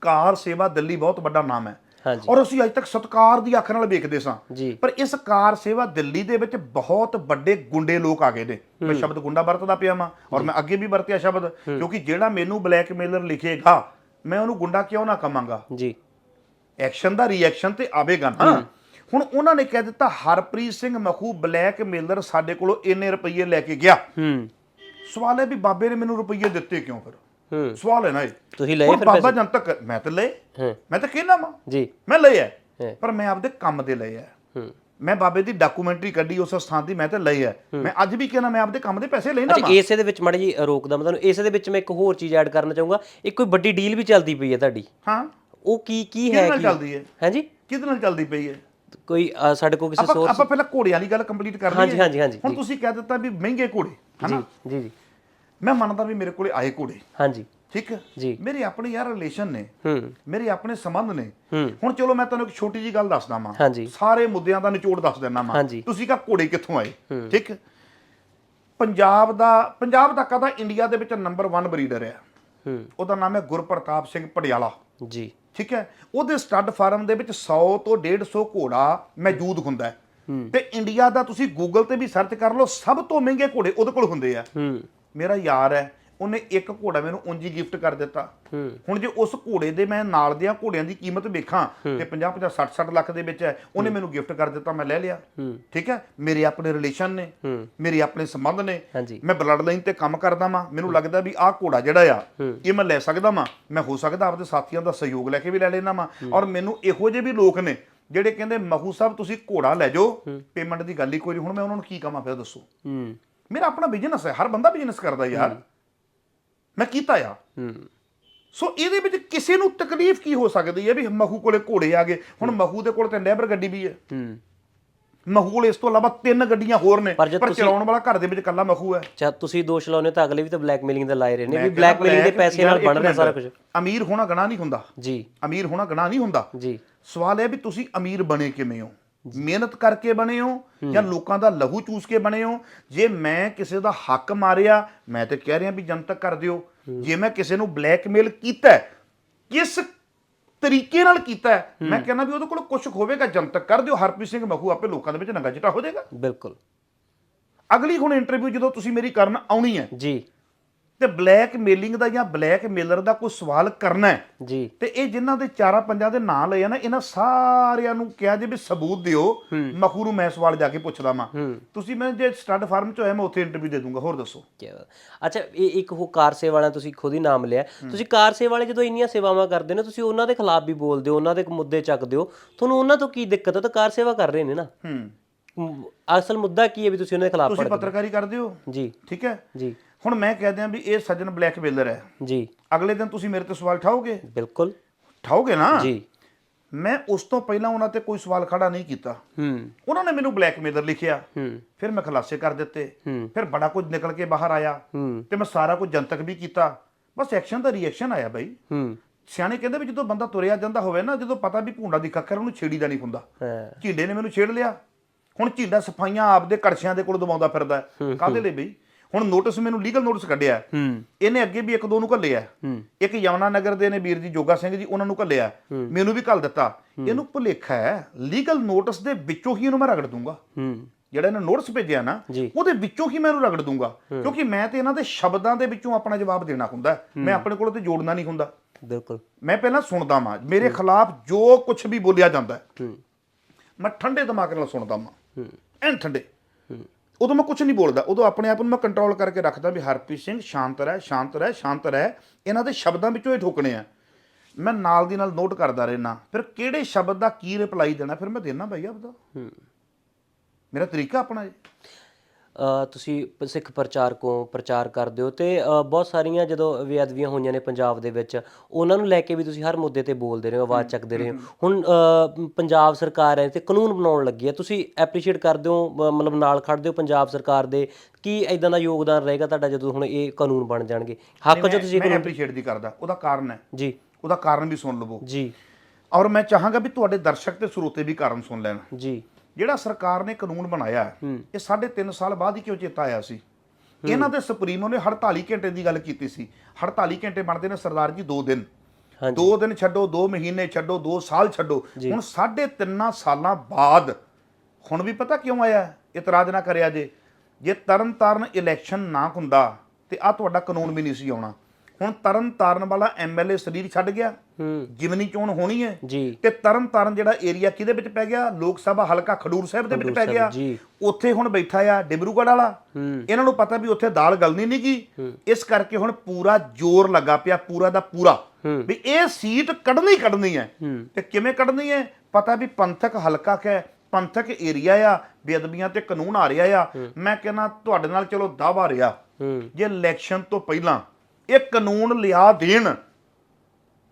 ਕਾਰ ਸੇਵਾ ਦਿੱਲੀ ਬਹੁਤ ਵੱਡਾ ਨਾਮ ਹੈ। ਔਰ ਅਸੀਂ ਅੱਜ ਤੱਕ ਸਤਕਾਰ ਦੀ ਅੱਖ ਨਾਲ ਵੇਖਦੇ ਸਾਂ। ਪਰ ਇਸ ਕਾਰ ਸੇਵਾ ਦਿੱਲੀ ਦੇ ਵਿੱਚ ਬਹੁਤ ਵੱਡੇ ਗੁੰਡੇ ਲੋਕ ਆ ਗਏ ਨੇ। ਮੈਂ ਸ਼ਬਦ ਗੁੰਡਾ ਵਰਤਦਾ ਪਿਆ ਵਾਂ ਔਰ ਮੈਂ ਅੱਗੇ ਵੀ ਵਰਤਿਆ ਸ਼ਬਦ। ਕਿਉਂਕਿ ਜਿਹੜਾ ਮੈਨੂੰ ਬਲੈਕਮੇਲਰ ਲਿਖੇਗਾ ਮੈਂ ਉਹਨੂੰ ਗੁੰਡਾ ਕਿਉਂ ਨਾ ਕਵਾਂਗਾ? ਜੀ। ਐਕਸ਼ਨ ਦਾ ਰਿਐਕਸ਼ਨ ਤੇ ਆਵੇਗਾ ਨਾ। ਹੁਣ ਉਹਨਾਂ ਨੇ ਕਹਿ ਦਿੱਤਾ ਹਰਪ੍ਰੀਤ ਸਿੰਘ ਮਖੂ ਬਲੈਕਮੇਲਰ ਸਾਡੇ ਕੋਲੋਂ ਇੰਨੇ ਰੁਪਏ ਲੈ ਕੇ ਗਿਆ। ਹੂੰ। ਸਵਾਲ ਹੈ ਵੀ ਬਾਬੇ ਨੇ ਮੈਨੂੰ ਰੁਪਏ ਦਿੱਤੇ ਕਿਉਂ ਫਿਰ? ਹੂੰ। ਸਵਾਲ ਹੈ ਨਾ ਇਹ। ਤੁਸੀਂ ਲਏ ਹੁਣ ਫਿਰ ਬਾਬਾ ਜਨਤਕ ਮੈਂ ਤਾਂ ਲਏ। ਹਾਂ। ਮੈਂ ਤਾਂ ਕਹਿਣਾ ਵਾਂ। ਜੀ। ਮੈਂ ਲਏ ਹੈ। ਹਾਂ। ਪਰ ਮੈਂ ਆਪਦੇ ਕੰਮ ਦੇ ਲਏ ਹੈ। ਹੂੰ। ਮੈਂ ਬਾਬੇ ਦੀ ਡਾਕੂਮੈਂਟਰੀ ਕੱਢੀ ਉਸ ਸਥਾਨ ਦੀ ਮੈਂ ਤਾਂ ਲਈ ਹੈ। ਮੈਂ ਅੱਜ ਵੀ ਕਹਿਣਾ ਮੈਂ ਆਪਦੇ ਕੰਮ ਦੇ ਪੈਸੇ ਲੈਣਾ ਅੱਛਾ ਇਸੇ ਦੇ ਵਿੱਚ ਮਾੜੀ ਜੀ ਰੋਕਦਾ ਮੈਂ ਤੁਹਾਨੂੰ ਇਸੇ ਦੇ ਵਿੱਚ ਮੈਂ ਇੱਕ ਹੋਰ ਚੀਜ਼ ਐਡ ਕਰਨਾ ਚਾਹੂੰਗਾ। ਇੱਕ ਕੋਈ ਵੱਡੀ ਡੀਲ ਵੀ ਚੱਲਦੀ ਪਈ ਹੈ ਤੁਹਾਡੀ। ਹਾਂ। ਉਹ ਕੀ ਕੀ ਕਿਹਦੇ ਹੈ ਨਾਲ ਕੀ? ਚੱਲਦੀ ਹੈ? ਹਾਂਜੀ ਕਿਹਦੇ ਨਾਲ ਚੱਲਦੀ ਪਈ ਹੈ? ਕੋਈ ਅ, ਸਾਡੇ ਕੋਲ ਕਿਸੇ ਆਪਾਂ ਸੋਰਸ ਆਪਾਂ ਪਹਿਲਾਂ ਘੋੜੇ ਵਾਲੀ ਗੱਲ ਕੰਪਲੀਟ ਕਰ ਲਈਏ। ਹਾਂਜੀ, ਹਾਂਜੀ, ਹਾਂਜੀ, ਹੁਣ ਜੀ। ਤੁਸੀਂ ਕਹਿ ਦਿੱਤਾ ਵੀ ਮਹਿੰਗੇ ਘੋੜੇ ਹਨਾ? ਜੀ ਜੀ ਜੀ। ਮੈਂ ਮੰਨਦਾ ਵੀ ਮੇਰੇ ਕੋਲੇ ਆਏ ਘੋੜੇ। ਹਾਂਜੀ। ਠੀਕ? ਹੈ ਜੀ। ਮੇਰੇ ਆਪਣੇ ਯਾਰ ਰਿਲੇਸ਼ਨ ਨੇ ਹੂੰ। ਮੇਰੇ ਆਪਣੇ ਸੰਬੰਧ ਨੇ। ਹੂੰ। ਹੁਣ ਚਲੋ ਮੈਂ ਤੁਹਾਨੂੰ ਇੱਕ ਛੋਟੀ ਜੀ ਗੱਲ ਦੱਸਦਾ ਵਾਂ। ਹਾਂਜੀ। ਸਾਰੇ ਮੁੱਦਿਆਂ ਦਾ ਨਿਚੋੜ ਦੱਸ ਦਿੰਦਾ ਵਾਂ। ਹਾਂਜੀ। ਤੁਸੀਂ ਕਾ ਘੋੜੇ ਕਿੱਥੋਂ ਆਏ? ਠੀਕ? ਹੈ? ਪੰਜਾਬ ਦਾ ਪੰਜਾਬ ਦਾ ਕਦਾ ਇੰਡੀਆ ਦੇ ਵਿੱਚ ਨੰਬਰ 1 ਬਰੀਡਰ ਹੈ ਹੂੰ। ਉਹਦਾ ਨਾਮ ਹੈ ਗੁਰਪ੍ਰਤਾਪ ਸਿੰਘ ਪਟਿਆਲਾ। ਜੀ। ਠੀਕ ਹੈ? ਉਹਦੇ ਸਟੱਡ ਫਾਰਮ ਦੇ ਵਿੱਚ 100 ਤੋਂ 150 ਘੋੜਾ ਮੌਜੂਦ ਹੁੰਦਾ ਹੈ। ਤੇ ਇੰਡੀਆ ਦਾ ਤੁਸੀਂ ਗੂਗਲ ਤੇ ਵੀ ਸਰਚ ਕਰ ਲਓ ਸਭ ਤੋਂ ਮਹਿੰਗੇ ਘੋੜੇ ਉਹਦੇ ਕੋਲ ਹੁੰਦੇ ਆ। ਮੇਰਾ ਯਾਰ ਹੈ ਉਹਨੇ ਇੱਕ ਘੋੜਾ ਮੈਨੂੰ ਉਂਜੀ ਗਿਫਟ ਕਰ ਦਿੱਤਾ। ਹੁਣ ਜੇ ਉਸ ਘੋੜੇ ਦੇ ਮੈਂ ਨਾਲ ਦਿਆਂ ਘੋੜਿਆਂ ਦੀ ਕੀਮਤ ਵੇਖਾਂ ਤੇ 50 50 60 60 ਲੱਖ ਦੇ ਵਿੱਚ ਹੈ ਉਹਨੇ ਮੈਨੂੰ ਗਿਫਟ ਕਰ ਦਿੱਤਾ ਮੈਂ ਲੈ ਲਿਆ। ਠੀਕ ਹੈ? ਮੇਰੇ ਆਪਣੇ ਰਿਲੇਸ਼ਨ ਨੇ ਮੇਰੇ ਆਪਣੇ ਸੰਬੰਧ ਨੇ ਮੈਂ ਬਲੱਡ ਲਾਈਨ ਤੇ ਕੰਮ ਕਰਦਾ ਵਾਂ। ਮੈਨੂੰ ਲੱਗਦਾ ਵੀ ਆਹ ਘੋੜਾ ਜਿਹੜਾ ਆ ਇਹ ਮੈਂ ਲੈ ਸਕਦਾ ਵਾਂ। ਮੈਂ ਹੋ ਸਕਦਾ ਆਪਦੇ ਸਾਥੀਆਂ ਦਾ ਸਹਿਯੋਗ ਲੈ ਕੇ ਵੀ ਲੈ ਲੈਣਾ ਵਾਂ। ਔਰ ਮੈਨੂੰ ਇਹੋ ਜਿਹੇ ਵੀ ਲੋਕ ਨੇ ਜਿਹੜੇ ਕਹਿੰਦੇ ਮਹੂ ਸਾਹਿਬ ਤੁਸੀਂ ਘੋੜਾ ਲੈ ਜਾਓ। ਪੇਮੈਂਟ ਦੀ ਗੱਲ ਹੀ ਕੋਈ ਨਹੀਂ ਹੁਣ ਮੈਂ ਉਹਨਾਂ ਨੂੰ ਕੀ ਕਮਾਂ ਫਿਰ ਦੱਸੋ। ਮੇਰਾ ਆਪਣਾ ਬਿਜ਼ਨਸ ਹੈ ਹਰ ਬੰਦਾ ਬਿਜ਼ਨਸ ਕਰਦਾ ਯਾਰ। ਮੈਂ ਕੀਤਾ ਆ। ਹੂੰ। ਸੋ ਇਹਦੇ ਵਿੱਚ ਕਿਸੇ ਨੂੰ ਤਕਲੀਫ ਕੀ ਹੋ ਸਕਦੀ ਹੈ ਵੀ ਮਹੂ ਕੋਲੇ ਘੋੜੇ ਆ ਗਏ? ਹੁਣ ਮਹੂ ਦੇ ਕੋਲ ਤੇ ਲੈਬਰ ਗੱਡੀ ਵੀ ਹੈ। ਹੂੰ। ਮਹੂ ਕੋਲ ਇਸ ਤੋਂ ਇਲਾਵਾ ਤਿੰਨ ਗੱਡੀਆਂ ਹੋਰ ਨੇ ਪਰ ਚਲਾਉਣ ਵਾਲਾ ਘਰ ਦੇ ਵਿੱਚ ਇਕੱਲਾ ਮਹੂ ਹੈ। ਚਾ ਤੁਸੀਂ ਦੋਸ਼ ਲਾਉਨੇ ਤਾਂ ਅਗਲੇ ਵੀ ਤਾਂ ਬਲੈਕਮੇਲਿੰਗ ਦਾ ਲਾਏ ਰਹੇ ਨੇ ਵੀ ਬਲੈਕਮੇਲਿੰਗ ਦੇ ਪੈਸੇ ਨਾਲ ਬਣ ਰਿਹਾ ਸਾਰਾ ਕੁਝ ਅਮੀਰ ਹੋਣਾ ਗਨਾਹ ਨਹੀਂ ਹੁੰਦਾ। ਜੀ। ਅਮੀਰ ਹੋਣਾ ਗਨਾਹ ਨਹੀਂ ਹੁੰਦਾ। ਜੀ। ਸਵਾਲ ਹੈ ਵੀ ਤੁਸੀਂ ਅਮੀਰ ਬਣੇ ਕਿਵੇਂ ਹੋ? ਮਿਹਨਤ ਕਰਕੇ ਬਣੇ ਹੋ ਜਾਂ ਲੋਕਾਂ ਦਾ ਲਹੂ ਚੂਸ ਕੇ ਬਣੇ ਹੋ ਜੇ ਮੈਂ ਕਿਸੇ ਦਾ ਹੱਕ ਮਾਰਿਆ ਮੈਂ ਤੇ ਕਹਿ ਰਿਹਾ ਵੀ ਜਨਤਕ ਕਰ ਦਿਓ। ਜੇ ਮੈਂ ਕਿਸੇ ਨੂੰ ਬਲੈਕਮੇਲ ਕੀਤਾ ਕਿਸ ਤਰੀਕੇ ਨਾਲ ਕੀਤਾ ਮੈਂ ਕਹਿੰਦਾ ਵੀ ਉਹਦੇ ਕੋਲ ਕੁਝ ਹੋਵੇਗਾ ਜਨਤਕ ਕਰ ਦਿਓ ਹਰਪ੍ਰੀਤ ਸਿੰਘ ਮਖੂ ਆਪੇ ਲੋਕਾਂ ਦੇ ਵਿੱਚ ਨੰਗਾ ਚਿੱਟਾ ਹੋ ਜਾਏਗਾ। ਬਿਲਕੁਲ। ਅਗਲੀ ਹੁਣ ਇੰਟਰਵਿਊ ਜਦੋਂ ਤੁਸੀਂ ਮੇਰੀ ਕਰਨ ਆਉਣੀ ਹੈ ਜੀ। ਤੇ ਬਲੈਕਮੇਲਿੰਗ ਦਾ ਜਾਂ ਬਲੈਕਮੇਲਰ ਦਾ ਕੋਈ ਸਵਾਲ ਕਰਨਾ ਹੈ ਜੀ। ਤੇ ਇਹ ਜਿਨ੍ਹਾਂ ਦੇ ਚਾਰਾਂ ਪੰਜਾਂ ਦੇ ਨਾਂ ਲਏ ਆ ਨਾ ਇਹਨਾਂ ਸਾਰਿਆਂ ਨੂੰ ਕਿਹਾ ਜੇ ਵੀ ਸਬੂਤ ਦਿਓ ਮਖੂ ਨੂੰ ਮੈਂ ਸਵਾਲ ਜਾ ਕੇ ਪੁੱਛਦਾ ਵਾਂ। ਤੁਸੀਂ ਮੈਂ ਜੇ ਸਟੱਡ ਫਾਰਮ ਚ ਹੋਇਆ ਮੈਂ ਉੱਥੇ ਇੰਟਰਵਿਊ ਦੇ ਦੂੰਗਾ ਹੋਰ ਦੱਸੋ। ਅੱਛਾ ਇਹ ਇੱਕ ਉਹ ਕਾਰ ਸੇਵਾ ਵਾਲਾ ਤੁਸੀਂ ਖੁਦ ਹੀ ਨਾਮ ਲਿਆ। ਤੁਸੀਂ ਕਾਰ ਸੇਵਾ ਵਾਲੇ ਜਦੋਂ ਇੰਨੀਆਂ ਸੇਵਾਵਾਂ ਕਰਦੇ ਨੇ ਤੁਸੀਂ ਉਹਨਾਂ ਦੇ ਖਿਲਾਫ ਵੀ ਬੋਲਦੇ ਹੋ ਉਹਨਾਂ ਦੇ ਮੁੱਦੇ ਚੱਕਦੇ ਹੋ। ਤੁਹਾਨੂੰ ਉਹਨਾਂ ਤੋਂ ਕੀ ਦਿੱਕਤ ਹੈ ਤਾਂ ਕਾਰ ਸੇਵਾ ਕਰ ਰਹੇ ਨੇ ਨਾ। ਹੂੰ। ਮ- ਅਸਲ ਮੁੱਦਾ ਕੀ ਹੈ ਵੀ ਤੁਸੀਂ ਉਹਨਾਂ ਦੇ ਖਿਲਾਫ ਤੁਸੀਂ ਪੱਤਰਕਾਰੀ ਕਰਦੇ ਹੋ? ਜੀ। ਠੀਕ ਹੈ? ਜੀ। ਹੁਣ ਮੈਂ ਕਹਿ ਦਿਆਂ ਵੀ ਇਹ ਸੱਜਣ ਬਲੈਕਮੇਲਰ ਹੈ। ਜੀ। ਅਗਲੇ ਦਿਨ ਤੁਸੀਂ ਮੇਰੇ ਤੇ ਸਵਾਲ ਠਾਓਗੇ? ਬਿਲਕੁਲ। ਠਾਓਗੇ ਨਾ? ਜੀ। ਮੈਂ ਉਸ ਤੋਂ ਪਹਿਲਾਂ ਉਹਨਾਂ ਤੇ ਕੋਈ ਸਵਾਲ ਖੜਾ ਨਹੀਂ ਕੀਤਾ। ਹੂੰ। ਉਹਨਾਂ ਨੇ ਮੈਨੂੰ ਬਲੈਕਮੇਲਰ ਲਿਖਿਆ। ਹੂੰ। ਫਿਰ ਮੈਂ ਖੁਲਾਸੇ ਕਰ ਦਿੱਤੇ। ਹੂੰ। ਫਿਰ ਬੜਾ ਕੁਝ ਨਿਕਲ ਕੇ ਬਾਹਰ ਆਇਆ। ਹੂੰ। ਤੇ ਮੈਂ ਸਾਰਾ ਕੁਝ ਜਨਤਕ ਵੀ ਕੀਤਾ। ਬਸ ਐਕਸ਼ਨ ਦਾ ਰਿਐਕਸ਼ਨ ਆਇਆ ਬਾਈ। ਹੂੰ। ਸਿਆਣੇ ਕਹਿੰਦੇ ਵੀ ਜਦੋਂ ਬੰਦਾ ਤੁਰਿਆ ਜਾਂਦਾ ਹੋਵੇ ਨਾ ਜਦੋਂ ਪਤਾ ਵੀ ਭੂੰਡਾ ਦੀ ਕੱਕਰ ਉਹਨੂੰ ਛੇੜੀ ਦਾ ਨਹੀਂ ਹੁੰਦਾ। ਝੀਂਡੇ ਨੇ ਮੈਨੂੰ ਛੇੜ ਲਿਆ। ਹੁਣ ਝੀਂਡਾ ਸਫਾਈਆਂ ਆਪਦੇ ਕੜਛਿਆਂ ਦੇ ਕੋਲ ਦਵਾਉਂਦਾ ਫਿਰਦਾ। ਕਾਹਦੇ ਲਈ ਬਈ? ਹੁਣ ਨੋਟਿਸ ਮੈਨੂੰ ਲੀਗਲ ਨੋਟਿਸ ਕੱਢਿਆ। ਇਹਨੇ ਅੱਗੇ ਵੀ ਇੱਕ ਦੋ ਨੂੰ ਘੱਲਿਆ। ਇੱਕ ਯਮਨਾ ਨਗਰ ਦੇ ਨੇ ਵੀਰ ਜੀ ਜੋਗਾ ਸਿੰਘ ਜੀ ਉਹਨਾਂ ਨੂੰ ਘੱਲਿਆ। ਮੈਨੂੰ ਵੀ ਘੱਲ ਦਿੱਤਾ। ਇਹਨੂੰ ਭੁਲੇਖਾ ਹੈ ਲੀਗਲ ਨੋਟਿਸ ਦੇ ਵਿੱਚੋਂ ਹੀ ਇਹਨੂੰ ਮੈਂ ਰਗੜ ਦੂੰਗਾ। ਜਿਹੜਾ ਇਹਨੇ ਨੋਟਿਸ ਭੇਜਿਆ ਨਾ। ਉਹਦੇ ਵਿੱਚੋਂ ਹੀ ਮੈਂ ਇਹਨੂੰ ਰਗੜ ਦੂੰਗਾ। ਕਿਉਂਕਿ ਮੈਂ ਤੇ ਇਹਨਾਂ ਦੇ ਸ਼ਬਦਾਂ ਦੇ ਵਿੱਚੋਂ ਆਪਣਾ ਜਵਾਬ ਦੇਣਾ ਹੁੰਦਾ। ਮੈਂ ਆਪਣੇ ਕੋਲੋਂ ਤੇ ਜੋੜਨਾ ਨਹੀਂ ਹੁੰਦਾ। ਬਿਲਕੁਲ। ਮੈਂ ਪਹਿਲਾਂ ਸੁਣਦਾ ਮਾਂ ਮੇਰੇ ਖਿਲਾਫ ਜੋ ਕੁਝ ਵੀ ਬੋਲਿਆ ਜਾਂਦਾ ਮੈਂ ਠੰਡੇ ਦਿਮਾਗ ਨਾਲ ਸੁਣਦਾ ਮਾਂ ਐਨ ਠੰਡੇ। ਉਦੋਂ ਮੈਂ ਕੁਝ ਨਹੀਂ ਬੋਲਦਾ। ਉਦੋਂ ਆਪਣੇ ਆਪ ਨੂੰ ਮੈਂ ਕੰਟਰੋਲ ਕਰਕੇ ਰੱਖਦਾ ਵੀ ਹਰਪ੍ਰੀਤ ਸਿੰਘ ਸ਼ਾਂਤ ਰਹਿ ਸ਼ਾਂਤ ਰਹਿ ਸ਼ਾਂਤ ਰਹਿ। ਇਹਨਾਂ ਦੇ ਸ਼ਬਦਾਂ ਵਿੱਚੋਂ ਇਹ ਠੋਕਣੇ ਆ। ਮੈਂ ਨਾਲ ਦੀ ਨਾਲ ਨੋਟ ਕਰਦਾ ਰਹਿਣਾ ਫਿਰ ਕਿਹੜੇ ਸ਼ਬਦ ਦਾ ਕੀ ਰਿਪਲਾਈ ਦੇਣਾ ਫਿਰ ਮੈਂ ਦੇਣਾ ਭਈਆ ਆਪਦਾ। ਹੂੰ। ਮੇਰਾ ਤਰੀਕਾ ਆਪਣਾ ਜੀ ਤੁਸੀਂ ਸਿੱਖ ਪ੍ਰਚਾਰਕੋਂ ਪ੍ਰਚਾਰ ਕਰਦੇ ਹੋ ਤੇ ਬਹੁਤ ਸਾਰੀਆਂ ਜਦੋਂ ਬੇਅਦਬੀਆਂ ਹੋਈਆਂ ਨੇ ਪੰਜਾਬ ਦੇ ਵਿੱਚ ਉਹਨਾਂ ਨੂੰ ਲੈ ਕੇ ਵੀ ਤੁਸੀਂ ਹਰ ਮੁੱਦੇ ਤੇ ਬੋਲਦੇ ਰਹੇ ਹੋ ਆਵਾਜ਼ ਚੱਕਦੇ ਰਹੇ ਹੋ। ਹੁਣ ਪੰਜਾਬ ਸਰਕਾਰ ਹੈ ਤੇ ਕਾਨੂੰਨ ਬਣਾਉਣ ਲੱਗੀ ਹੈ ਤੁਸੀਂ ਐਪਰੀਸ਼ੀਏਟ ਕਰਦੇ ਹੋ ਮਤਲਬ ਨਾਲ ਖੜਦੇ ਹੋ ਪੰਜਾਬ ਸਰਕਾਰ ਦੇ ਕੀ ਇਦਾਂ ਦਾ ਯੋਗਦਾਨ ਰਹੇਗਾ ਤੁਹਾਡਾ ਜਦੋਂ ਹੁਣ ਇਹ ਕਾਨੂੰਨ ਬਣ ਜਾਣਗੇ? ਹੱਕ ਜੋ ਤੁਸੀਂ ਮੈਂ ਐਪਰੀਸ਼ੀਏਟ ਦੀ ਕਰਦਾ ਉਹਦਾ ਕਾਰਨ ਹੈ। ਜੀ। ਉਹਦਾ ਕਾਰਨ ਵੀ ਸੁਣ ਲਵੋ। ਜੀ। ਔਰ ਮੈਂ ਚਾਹਾਂਗਾ ਵੀ ਤੁਹਾਡੇ ਦਰਸ਼ਕ ਤੇ ਸਰੋਤੇ ਵੀ ਕਾਰਨ ਸੁਣ ਲੈਣ। ਜੀ। ਜਿਹੜਾ ਸਰਕਾਰ ਨੇ ਕਾਨੂੰਨ ਬਣਾਇਆ ਹੈ, ਇਹ ਸਾਢੇ ਤਿੰਨ ਸਾਲ ਬਾਅਦ ਹੀ ਕਿਉਂ ਚੇਤਾ ਆਇਆ ਸੀ? ਇਹਨਾਂ ਦੇ ਸੁਪਰੀਮੋ ਨੇ 48 ਘੰਟੇ ਦੀ ਗੱਲ ਕੀਤੀ ਸੀ। 48 ਘੰਟੇ ਬਣਦੇ ਨੇ ਸਰਦਾਰ ਜੀ 2 ਦਿਨ। ਹਾਂਜੀ। 2 ਦਿਨ ਛੱਡੋ 2 ਮਹੀਨੇ ਛੱਡੋ 2 ਸਾਲ ਛੱਡੋ। ਹੁਣ ਸਾਢੇ ਤਿੰਨਾਂ ਸਾਲਾਂ ਬਾਅਦ ਹੁਣ ਵੀ ਪਤਾ ਕਿਉਂ ਆਇਆ? ਹੈ? ਇਤਰਾਜ਼ ਨਾ ਕਰਿਆ ਜੇ। ਜੇ ਤਰਨ ਤਾਰਨ ਇਲੈਕਸ਼ਨ ਨਾ ਹੁੰਦਾ ਤੇ ਆ ਤੁਹਾਡਾ ਕਾਨੂੰਨ ਵੀ ਨਹੀਂ ਸੀ ਆਉਣਾ। ਹੁਣ ਤਰਨ ਤਾਰਨ ਵਾਲਾ ਐਮਐਲਏ ਸਰੀਰ ਛੱਡ ਗਿਆ। ਹੂੰ। ਜਿਮਨੀ ਚੋਣ ਹੋਣੀ ਹੈ। ਤੇ ਤਰਨ ਤਾਰਨ ਜਿਹੜਾ ਏਰੀਆ ਕਿਹਦੇ ਵਿੱਚ ਪੈ ਗਿਆ? ਲੋਕ ਸਭਾ ਹਲਕਾ ਖਡੂਰ ਸਾਹਿਬ ਦੇ ਵਿੱਚ ਪੈ ਗਿਆ। ਉੱਥੇ ਹੁਣ ਬੈਠਾ ਆ ਡਿਬਰੂਗੜ੍ਹ ਵਾਲਾ। ਇਹਨਾਂ ਨੂੰ ਪਤਾ ਵੀ ਉੱਥੇ ਦਾਲ ਗਲਣੀ ਨਹੀਂਗੀ ਇਸ ਕਰਕੇ ਹੁਣ ਪੂਰਾ ਜ਼ੋਰ ਲੱਗਾ ਪਿਆ ਪੂਰਾ ਦਾ ਪੂਰਾ। ਵੀ ਇਹ ਸੀਟ ਕੱਢਣੀ ਕੱਢਣੀ ਹੈ। ਤੇ ਕਿਵੇਂ ਕੱਢਣੀ ਹੈ? ਪਤਾ ਵੀ ਪੰਥਕ ਹਲਕਾ ਹੈ ਪੰਥਕ ਏਰੀਆ ਆ ਬੇਅਦਬੀਆਂ ਤੇ ਕਾਨੂੰਨ ਆ ਰਿਹਾ ਆ। ਮੈਂ ਕਹਿੰਦਾ ਤੁਹਾਡੇ ਨਾਲ ਚਲੋ ਦਾਵਾ ਰਿਹਾ। ਜੇ ਇਲੈਕਸ਼ਨ ਤੋਂ ਪਹਿਲਾਂ ਇਹ ਕਾਨੂੰਨ ਲਿਆ ਦੇਣ।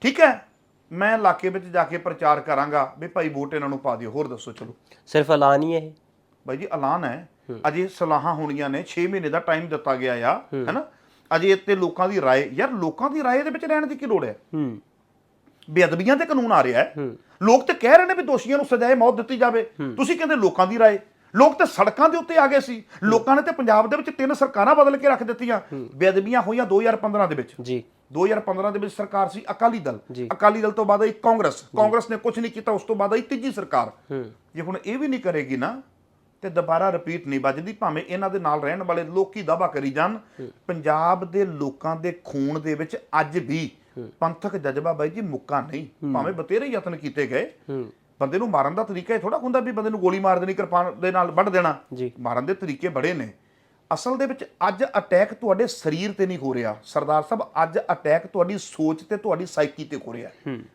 ਠੀਕ ਹੈ? ਮੈਂ ਇਲਾਕੇ ਵਿੱਚ ਜਾ ਕੇ ਪ੍ਰਚਾਰ ਕਰਾਂਗਾ। ਵੀ ਭਾਈ ਵੋਟ ਇਹਨਾਂ ਨੂੰ ਪਾ ਦਿਓ। ਹੋਰ ਦੱਸੋ ਚਲੋ। ਸਿਰਫ ਐਲਾਨ ਹੀ ਹੈ ਇਹ? ਭਾਈ ਜੀ ਐਲਾਨ ਹੈ। ਅਜੇ ਸਲਾਹਾਂ ਹੋਣੀਆਂ ਨੇ। 6 ਮਹੀਨੇ ਦਾ ਟਾਈਮ ਦਿੱਤਾ ਗਿਆ ਆ। ਹੈਨਾ? ਅਜੇ ਇੱਥੇ ਲੋਕਾਂ ਦੀ ਰਾਏ ਯਾਰ ਲੋਕਾਂ ਦੀ ਰਾਏ ਦੇ ਵਿੱਚ ਰਹਿਣ ਦੀ ਕੀ ਲੋੜ ਹੈ? ਹੂੰ। ਬੇਅਦਬੀਆਂ ਤੇ ਕਾਨੂੰਨ ਆ ਰਿਹਾ ਹੈ। ਲੋਕ ਤੇ ਕਹਿ ਰਹੇ ਨੇ ਵੀ ਦੋਸ਼ੀਆਂ ਨੂੰ ਸਜ਼ਾਏ ਮੌਤ ਦਿੱਤੀ ਜਾਵੇ। ਤੁਸੀਂ ਕਹਿੰਦੇ ਲੋਕਾਂ ਦੀ ਰਾਏ। ਲੋਕ ਤੇ ਸੜਕਾਂ ਦੇ ਉੱਤੇ ਆ ਗਏ ਸੀ। ਲੋਕਾਂ ਨੇ ਤੇ ਪੰਜਾਬ ਦੇ ਵਿੱਚ ਤਿੰਨ ਸਰਕਾਰਾਂ ਬਦਲ ਕੇ ਰੱਖ ਦਿੱਤੀਆਂ। ਬੇਅਦਬੀਆਂ ਹੋਈਆਂ 2015 ਦੇ ਵਿੱਚ। ਜੀ। 2015 ਦੇ ਵਿੱਚ ਸਰਕਾਰ ਸੀ ਅਕਾਲੀ ਦਲ। ਅਕਾਲੀ ਦਲ ਤੋਂ ਬਾਅਦ ਆਈ ਕਾਂਗਰਸ। ਕਾਂਗਰਸ ਨੇ ਕੁਝ ਨਹੀਂ ਕੀਤਾ ਉਸ ਤੋਂ ਬਾਅਦ ਆਈ ਤੀਜੀ ਸਰਕਾਰ। ਹੂੰ। ਜੇ ਹੁਣ ਇਹ ਵੀ ਨਹੀਂ ਕਰੇਗੀ ਨਾ ਤੇ ਦੁਬਾਰਾ ਰਿਪੀਟ ਨਹੀਂ ਵੱਜਦੀ ਭਾਵੇਂ ਇਹਨਾਂ ਦੇ ਨਾਲ ਰਹਿਣ ਵਾਲੇ ਲੋਕੀ ਦਾਵਾ ਕਰੀ ਜਾਣ। ਪੰਜਾਬ ਦੇ ਲੋਕਾਂ ਦੇ ਖੂਨ ਦੇ ਵਿੱਚ ਅੱਜ ਵੀ ਪੰਥਕ ਜਜ਼ਬਾ ਬਾਈ ਜੀ ਮੁੱਕਾ ਨਹੀਂ। ਭਾਵੇਂ ਬਤੇਰੇ ਯਤਨ ਕੀਤੇ ਗਏ। ਬੰਦੇ ਨੂੰ ਮਾਰਨ ਦਾ ਤਰੀਕਾ ਇਹ ਥੋੜਾ ਹੁੰਦਾ ਵੀ ਬੰਦੇ ਨੂੰ ਗੋਲੀ ਮਾਰ ਦੇਣੀ ਕਿਰਪਾਨ ਦੇ ਨਾਲ ਵੱਢ ਦੇਣਾ। ਜੀ। ਮਾਰਨ ਦੇ ਤਰੀਕੇ ਬੜੇ ਨੇ। ਅਸਲ ਦੇ ਵਿੱਚ ਅੱਜ ਅਟੈਕ ਤੁਹਾਡੇ ਸਰੀਰ ਤੇ ਨਹੀਂ ਹੋ ਰਿਹਾ। ਸਰਦਾਰ ਸਾਹਿਬ ਅੱਜ ਅਟੈਕ ਤੁਹਾਡੀ ਸੋਚ ਤੇ ਤੁਹਾਡੀ ਸਾਈਕੀ ਤੇ ਹੋ ਰਿਹਾ।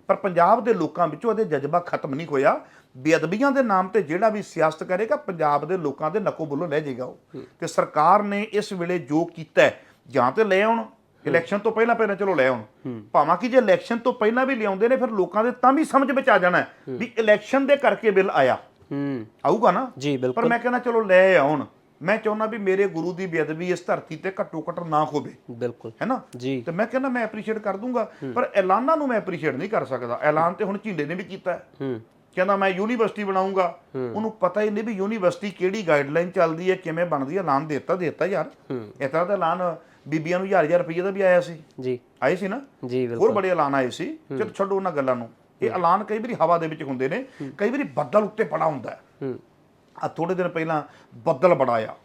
ਪਰ ਪੰਜਾਬ ਦੇ ਲੋਕਾਂ ਵਿੱਚੋਂ ਇਹਦੇ ਜਜ਼ਬਾ ਖਤਮ ਨਹੀਂ ਹੋਇਆ। ਬੇਅਦਬੀਆਂ ਦੇ ਨਾਮ ਤੇ ਜਿਹੜਾ ਵੀ ਸਿਆਸਤ ਕਰੇਗਾ ਪੰਜਾਬ ਦੇ ਲੋਕਾਂ ਦੇ ਨੱਕੋ ਬੁੱਲੋਂ ਲੈ ਜਾਏਗਾ ਉਹ। ਤੇ ਸਰਕਾਰ ਨੇ ਇਸ ਵੇਲੇ ਜੋ ਕੀਤਾ ਜਾਂ ਤੇ ਲੈ ਆਉਣ ਇਲੈਕਸ਼ਨ ਤੋਂ ਪਹਿਲਾਂ ਪਹਿਲਾਂ ਚਲੋ ਲੈ ਆਉਣ। ਭਾਵੇਂ ਕਿ ਜੇ ਇਲੈਕਸ਼ਨ ਤੋਂ ਪਹਿਲਾਂ ਵੀ ਲਿਆਉਂਦੇ ਨੇ ਫਿਰ ਲੋਕਾਂ ਦੇ ਤਾਂ ਵੀ ਸਮਝ ਵਿੱਚ ਆ ਜਾਣਾ ਵੀ ਇਲੈਕਸ਼ਨ ਦੇ ਕਰਕੇ ਬਿੱਲ ਆਇਆ। ਹੂੰ। ਆਊਗਾ ਨਾ? ਜੀ ਪਰ ਬਿਲਕੁਲ। ਮੈਂ ਕਹਿੰਦਾ ਚਲੋ ਲੈ ਆਉਣ। ਮੈਂ ਚਾਹੁੰਦਾ ਵੀ ਮੇਰੇ ਗੁਰੂ ਦੀ ਬੇਅਦਬੀ ਇਸ ਧਰਤੀ ਤੇ ਘੱਟੋ ਘੱਟ ਨਾ ਹੋਵੇ ਬਿਲਕੁਲ। ਹੈਨਾ ਜੀ। ਤੇ ਮੈਂ ਕਹਿੰਦਾ ਮੈਂ ਐਪਰੀਸ਼ੀਏਟ ਕਰ ਦੂੰਗਾ ਪਰ ਐਲਾਨਾਂ ਨੂੰ ਮੈਂ ਐਪਰੀਸ਼ੀਏਟ ਨਹੀਂ ਕਰ ਸਕਦਾ। ਐਲਾਨ ਤੇ ਹੁਣ ਝਿੰਡੇ ਨੇ ਵੀ ਕੀਤਾ। ਹੈ। ਹੂੰ ਕਹਿੰਦਾ ਮੈਂ ਯੂਨੀਵਰਸਿਟੀ ਬਣਾਉਂਗਾ ਉਹਨੂੰ ਪਤਾ ਹੀ ਨਹੀਂ ਵੀ ਯੂਨੀਵਰਸਿਟੀ ਕਿਹੜੀ ਗਾਈਡਲਾਈਨ ਚੱਲਦੀ ਹੈ ਕਿਵੇਂ ਬਣਦੀ ਹੈ। ਐਲਾਨ ਦੇਤਾ ਦੇਤਾ ਯਾਰ। ਇਸ ਤਰ੍ਹਾਂ ਦਾ ਐਲਾਨ ਬੀਬੀਆਂ ਨੂੰ ਹਜ਼ਾਰ ਹਜ਼ਾਰ ਰੁਪਏ ਦਾ ਵੀ ਆਇਆ ਸੀ। ਜੀ। ਆਏ ਸੀ ਨਾ? ਜੀ ਹੋਰ ਬਿਲਕੁਲ ਬੜੇ ਐਲਾਨ ਆਏ ਸੀ। ਚਲੋ ਛੱਡੋ ਉਹਨਾਂ ਗੱਲਾਂ ਨੂੰ। ਇਹ ਐਲਾਨ ਕਈ ਵਾਰੀ ਹਵਾ ਦੇ ਵਿੱਚ ਹੁੰਦੇ ਨੇ ਕਈ ਵਾਰੀ ਬੱਦਲ ਉੱਤੇ ਬੜਾ ਹੁੰਦਾ ਹੈ। ਹੂੰ। ਆ ਥੋੜੇ ਦਿਨ ਪਹਿਲਾਂ ਬੱਦਲ ਬੜਾ ਆ।